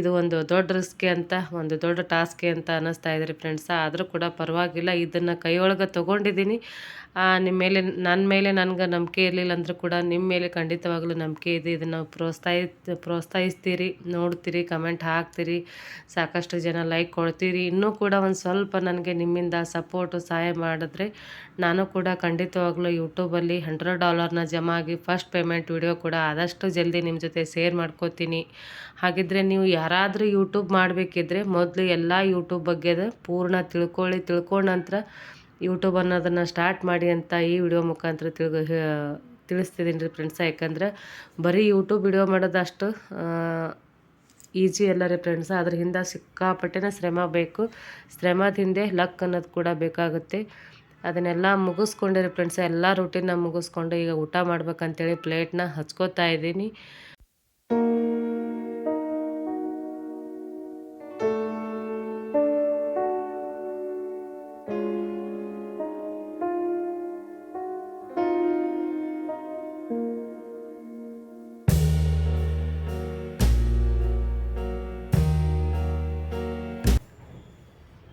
ಇದು ಒಂದು ದೊಡ್ಡ ರಿಸ್ಕೆ ಅಂತ, ಒಂದು ದೊಡ್ಡ ಟಾಸ್ಕೆ ಅಂತ ಅನ್ನಿಸ್ತಾ ಇದೆ ರೀ ಫ್ರೆಂಡ್ಸ ಆದರೂ ಕೂಡ ಪರವಾಗಿಲ್ಲ. ಇದನ್ನು ಕೈಯೊಳಗೆ ತೊಗೊಂಡಿದ್ದೀನಿ ನಿಮ್ಮ ಮೇಲೆ ನನ್ನ ಮೇಲೆ ನನಗೆ ನಂಬಿಕೆ ಇರಲಿಲ್ಲ ಅಂದರೂ ಕೂಡ ನಿಮ್ಮ ಮೇಲೆ ಖಂಡಿತವಾಗ್ಲೂ ನಂಬಿಕೆ ಇದೆ. ಇದನ್ನು ಪ್ರೋತ್ಸಾಹಿ ಪ್ರೋತ್ಸಾಹಿಸ್ತೀರಿ, ನೋಡ್ತೀರಿ ಕಮೆಂಟ್ ಹಾಕ್ತೀರಿ. ಸಾಕಷ್ಟು ಜನ ಲೈಕ್ ಕೊಡ್ತೀರಿ. ಇನ್ನೂ ಕೂಡ ಒಂದು ಸ್ವಲ್ಪ ನನಗೆ ನಿಮ್ಮಿಂದ ಸಪೋರ್ಟು ಸಹಾಯ ಮಾಡಿದ್ರೆ ನಾನು ಕೂಡ ಖಂಡಿತವಾಗ್ಲೂ ಯೂಟ್ಯೂಬಲ್ಲಿ ಹಂಡ್ರೆಡ್ ಡಾಲರ್ನ ಜಮಾ ಆಗಿ ಫಸ್ಟ್ ಪೇಮೆಂಟ್ ವಿಡಿಯೋ ಕೂಡ ಆದಷ್ಟು ಜಲ್ದಿ ನಿಮ್ಮ ಜೊತೆ ಶೇರ್ ಮಾಡ್ಕೋತೀನಿ. ಹಾಗಿದ್ರೆ ನೀವು ಯಾರಾದರೂ ಯೂಟ್ಯೂಬ್ ಮಾಡಬೇಕಿದ್ರೆ ಮೊದಲು ಎಲ್ಲ ಯೂಟ್ಯೂಬ್ ಬಗ್ಗೆದ ಪೂರ್ಣ ತಿಳ್ಕೊಳ್ಳಿ. ತಿಳ್ಕೊಂಡ ನಂತರ ಯೂಟ್ಯೂಬ್ ಅನ್ನೋದನ್ನು ಸ್ಟಾರ್ಟ್ ಮಾಡಿ ಅಂತ ಈ ವಿಡಿಯೋ ಮುಖಾಂತರ ತಿಳ್ಗ ತಿಳಿಸ್ತಿದ್ದೀನಿ ರೀ ಫ್ರೆಂಡ್ಸ ಯಾಕಂದ್ರೆ ಬರೀ ಯೂಟ್ಯೂಬ್ ವಿಡಿಯೋ ಮಾಡೋದು ಅಷ್ಟು ಈಜಿ ಅಲ್ಲ ರೀ ಫ್ರೆಂಡ್ಸ್ ಅದ್ರ ಹಿಂದೆ ಸಿಕ್ಕಾಪಟ್ಟೆನ ಶ್ರಮ ಬೇಕು. ಶ್ರಮದಿಂದೆ ಲಕ್ ಅನ್ನೋದು ಕೂಡ ಬೇಕಾಗುತ್ತೆ. ಅದನ್ನೆಲ್ಲ ಮುಗಿಸ್ಕೊಂಡಿರಿ ಫ್ರೆಂಡ್ಸ್ ಎಲ್ಲ ರೂಟೀನ್ನ ಮುಗಿಸ್ಕೊಂಡು ಈಗ ಊಟ ಮಾಡ್ಬೇಕಂತೇಳಿ ಪ್ಲೇಟ್ನ ಹಚ್ಕೋತಾ ಇದ್ದೀನಿ.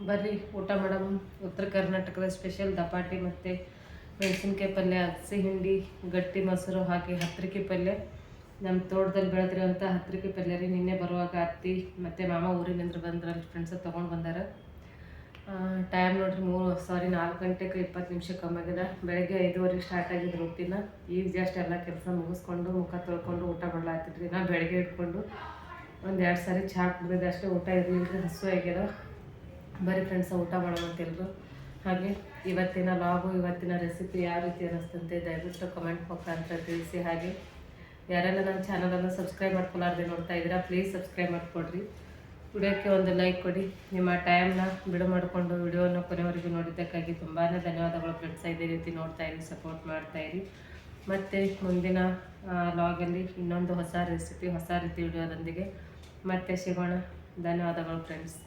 ಬರ್ರಿ, ಊಟ ಮಾಡಮ್. ಉತ್ತರ ಕರ್ನಾಟಕದ ಸ್ಪೆಷಲ್ ದಪಾಟಿ ಮತ್ತು ಮೆಣಸಿನ್ಕಾಯಿ ಪಲ್ಯ ಹಸಿ ಹಿಂಡಿ, ಗಟ್ಟಿ ಮೊಸರು ಹಾಕಿ ಹತ್ತಿರಕ್ಕೆ ಪಲ್ಯ. ನಮ್ಮ ತೋಟದಲ್ಲಿ ಬೆಳೆದಿರೋಂಥ ಹತ್ತಿರಕ್ಕೆ ಪಲ್ಯ ರೀ. ನಿನ್ನೆ ಬರುವಾಗ ಅತ್ತಿ ಮತ್ತು ಮಾಮ ಊರಿನಿಂದ ಬಂದ್ರಲ್ಲಿ ಫ್ರೆಂಡ್ಸ್ ತೊಗೊಂಡು ಬಂದಾರ. ಟೈಮ್ ನೋಡ್ರಿ ಮೂರು ಸಾರಿ ನಾಲ್ಕು ಗಂಟೆಗೆ ಇಪ್ಪತ್ತು ನಿಮಿಷ ಕಮ್ಮಾಗಿದೆ ಬೆಳಗ್ಗೆ ಐದುವರೆಗೆ ಸ್ಟಾರ್ಟ್ ಆಗಿದ್ದು ರೊಟ್ಟಿನ ಈಗ ಜಸ್ಟ್ ಎಲ್ಲ ಕೆಲಸ ಮುಗಿಸ್ಕೊಂಡು ಮುಖ ತೊಳ್ಕೊಂಡು ಊಟ ಮಾಡ್ಲಾತಿದ್ರಿ ನಾ ಬೆಳಗ್ಗೆ ಇಟ್ಕೊಂಡು ಒಂದು ಎರಡು ಸಾರಿ ಚಹಾ ಅಷ್ಟೇ ಊಟ ಇರಲಿಲ್ಲ ಹಸು ಆಗ್ಯದ ಬರೀ ಫ್ರೆಂಡ್ಸ ಊಟ ಮಾಡೋವಂತೆಲ್ಲರು ಹಾಗೆ ಇವತ್ತಿನ ಲಾಗು ಇವತ್ತಿನ ರೆಸಿಪಿ ಯಾವ ರೀತಿ ಅನ್ನಿಸ್ತಂತೆ ದಯವಿಟ್ಟು ಕಮೆಂಟ್ ಮುಖಾಂತರ ತಿಳಿಸಿ. ಹಾಗೆ ಯಾರೆಲ್ಲ ನನ್ನ ಚಾನಲನ್ನು ಸಬ್ಸ್ಕ್ರೈಬ್ ಮಾಡ್ಕೊಳ್ಳಾರ್ದೆ ನೋಡ್ತಾ ಇದ್ದೀರಾ ಪ್ಲೀಸ್ ಸಬ್ಸ್ಕ್ರೈಬ್ ಮಾಡಿಕೊಡ್ರಿ. ವಿಡಿಯೋಕ್ಕೆ ಒಂದು ಲೈಕ್ ಕೊಡಿ. ನಿಮ್ಮ ಟೈಮ್ನ ಬಿಡು ಮಾಡಿಕೊಂಡು ವಿಡಿಯೋನ ಕೊನೆವರೆಗೂ ನೋಡಿದ್ದಕ್ಕಾಗಿ ತುಂಬಾ ಧನ್ಯವಾದಗಳು ಫ್ರೆಂಡ್ಸ್ ಇದೇ ರೀತಿ ನೋಡ್ತಾ ಇರಿ ಸಪೋರ್ಟ್ ಮಾಡ್ತಾ ಇರಿ. ಮತ್ತು ಮುಂದಿನ ಲಾಗಲ್ಲಿ ಇನ್ನೊಂದು ಹೊಸ ರೆಸಿಪಿ ಹೊಸ ರೀತಿ ವಿಡಿಯೋದೊಂದಿಗೆ ಮತ್ತೆ ಸಿಗೋಣ. ಧನ್ಯವಾದಗಳು ಫ್ರೆಂಡ್ಸ್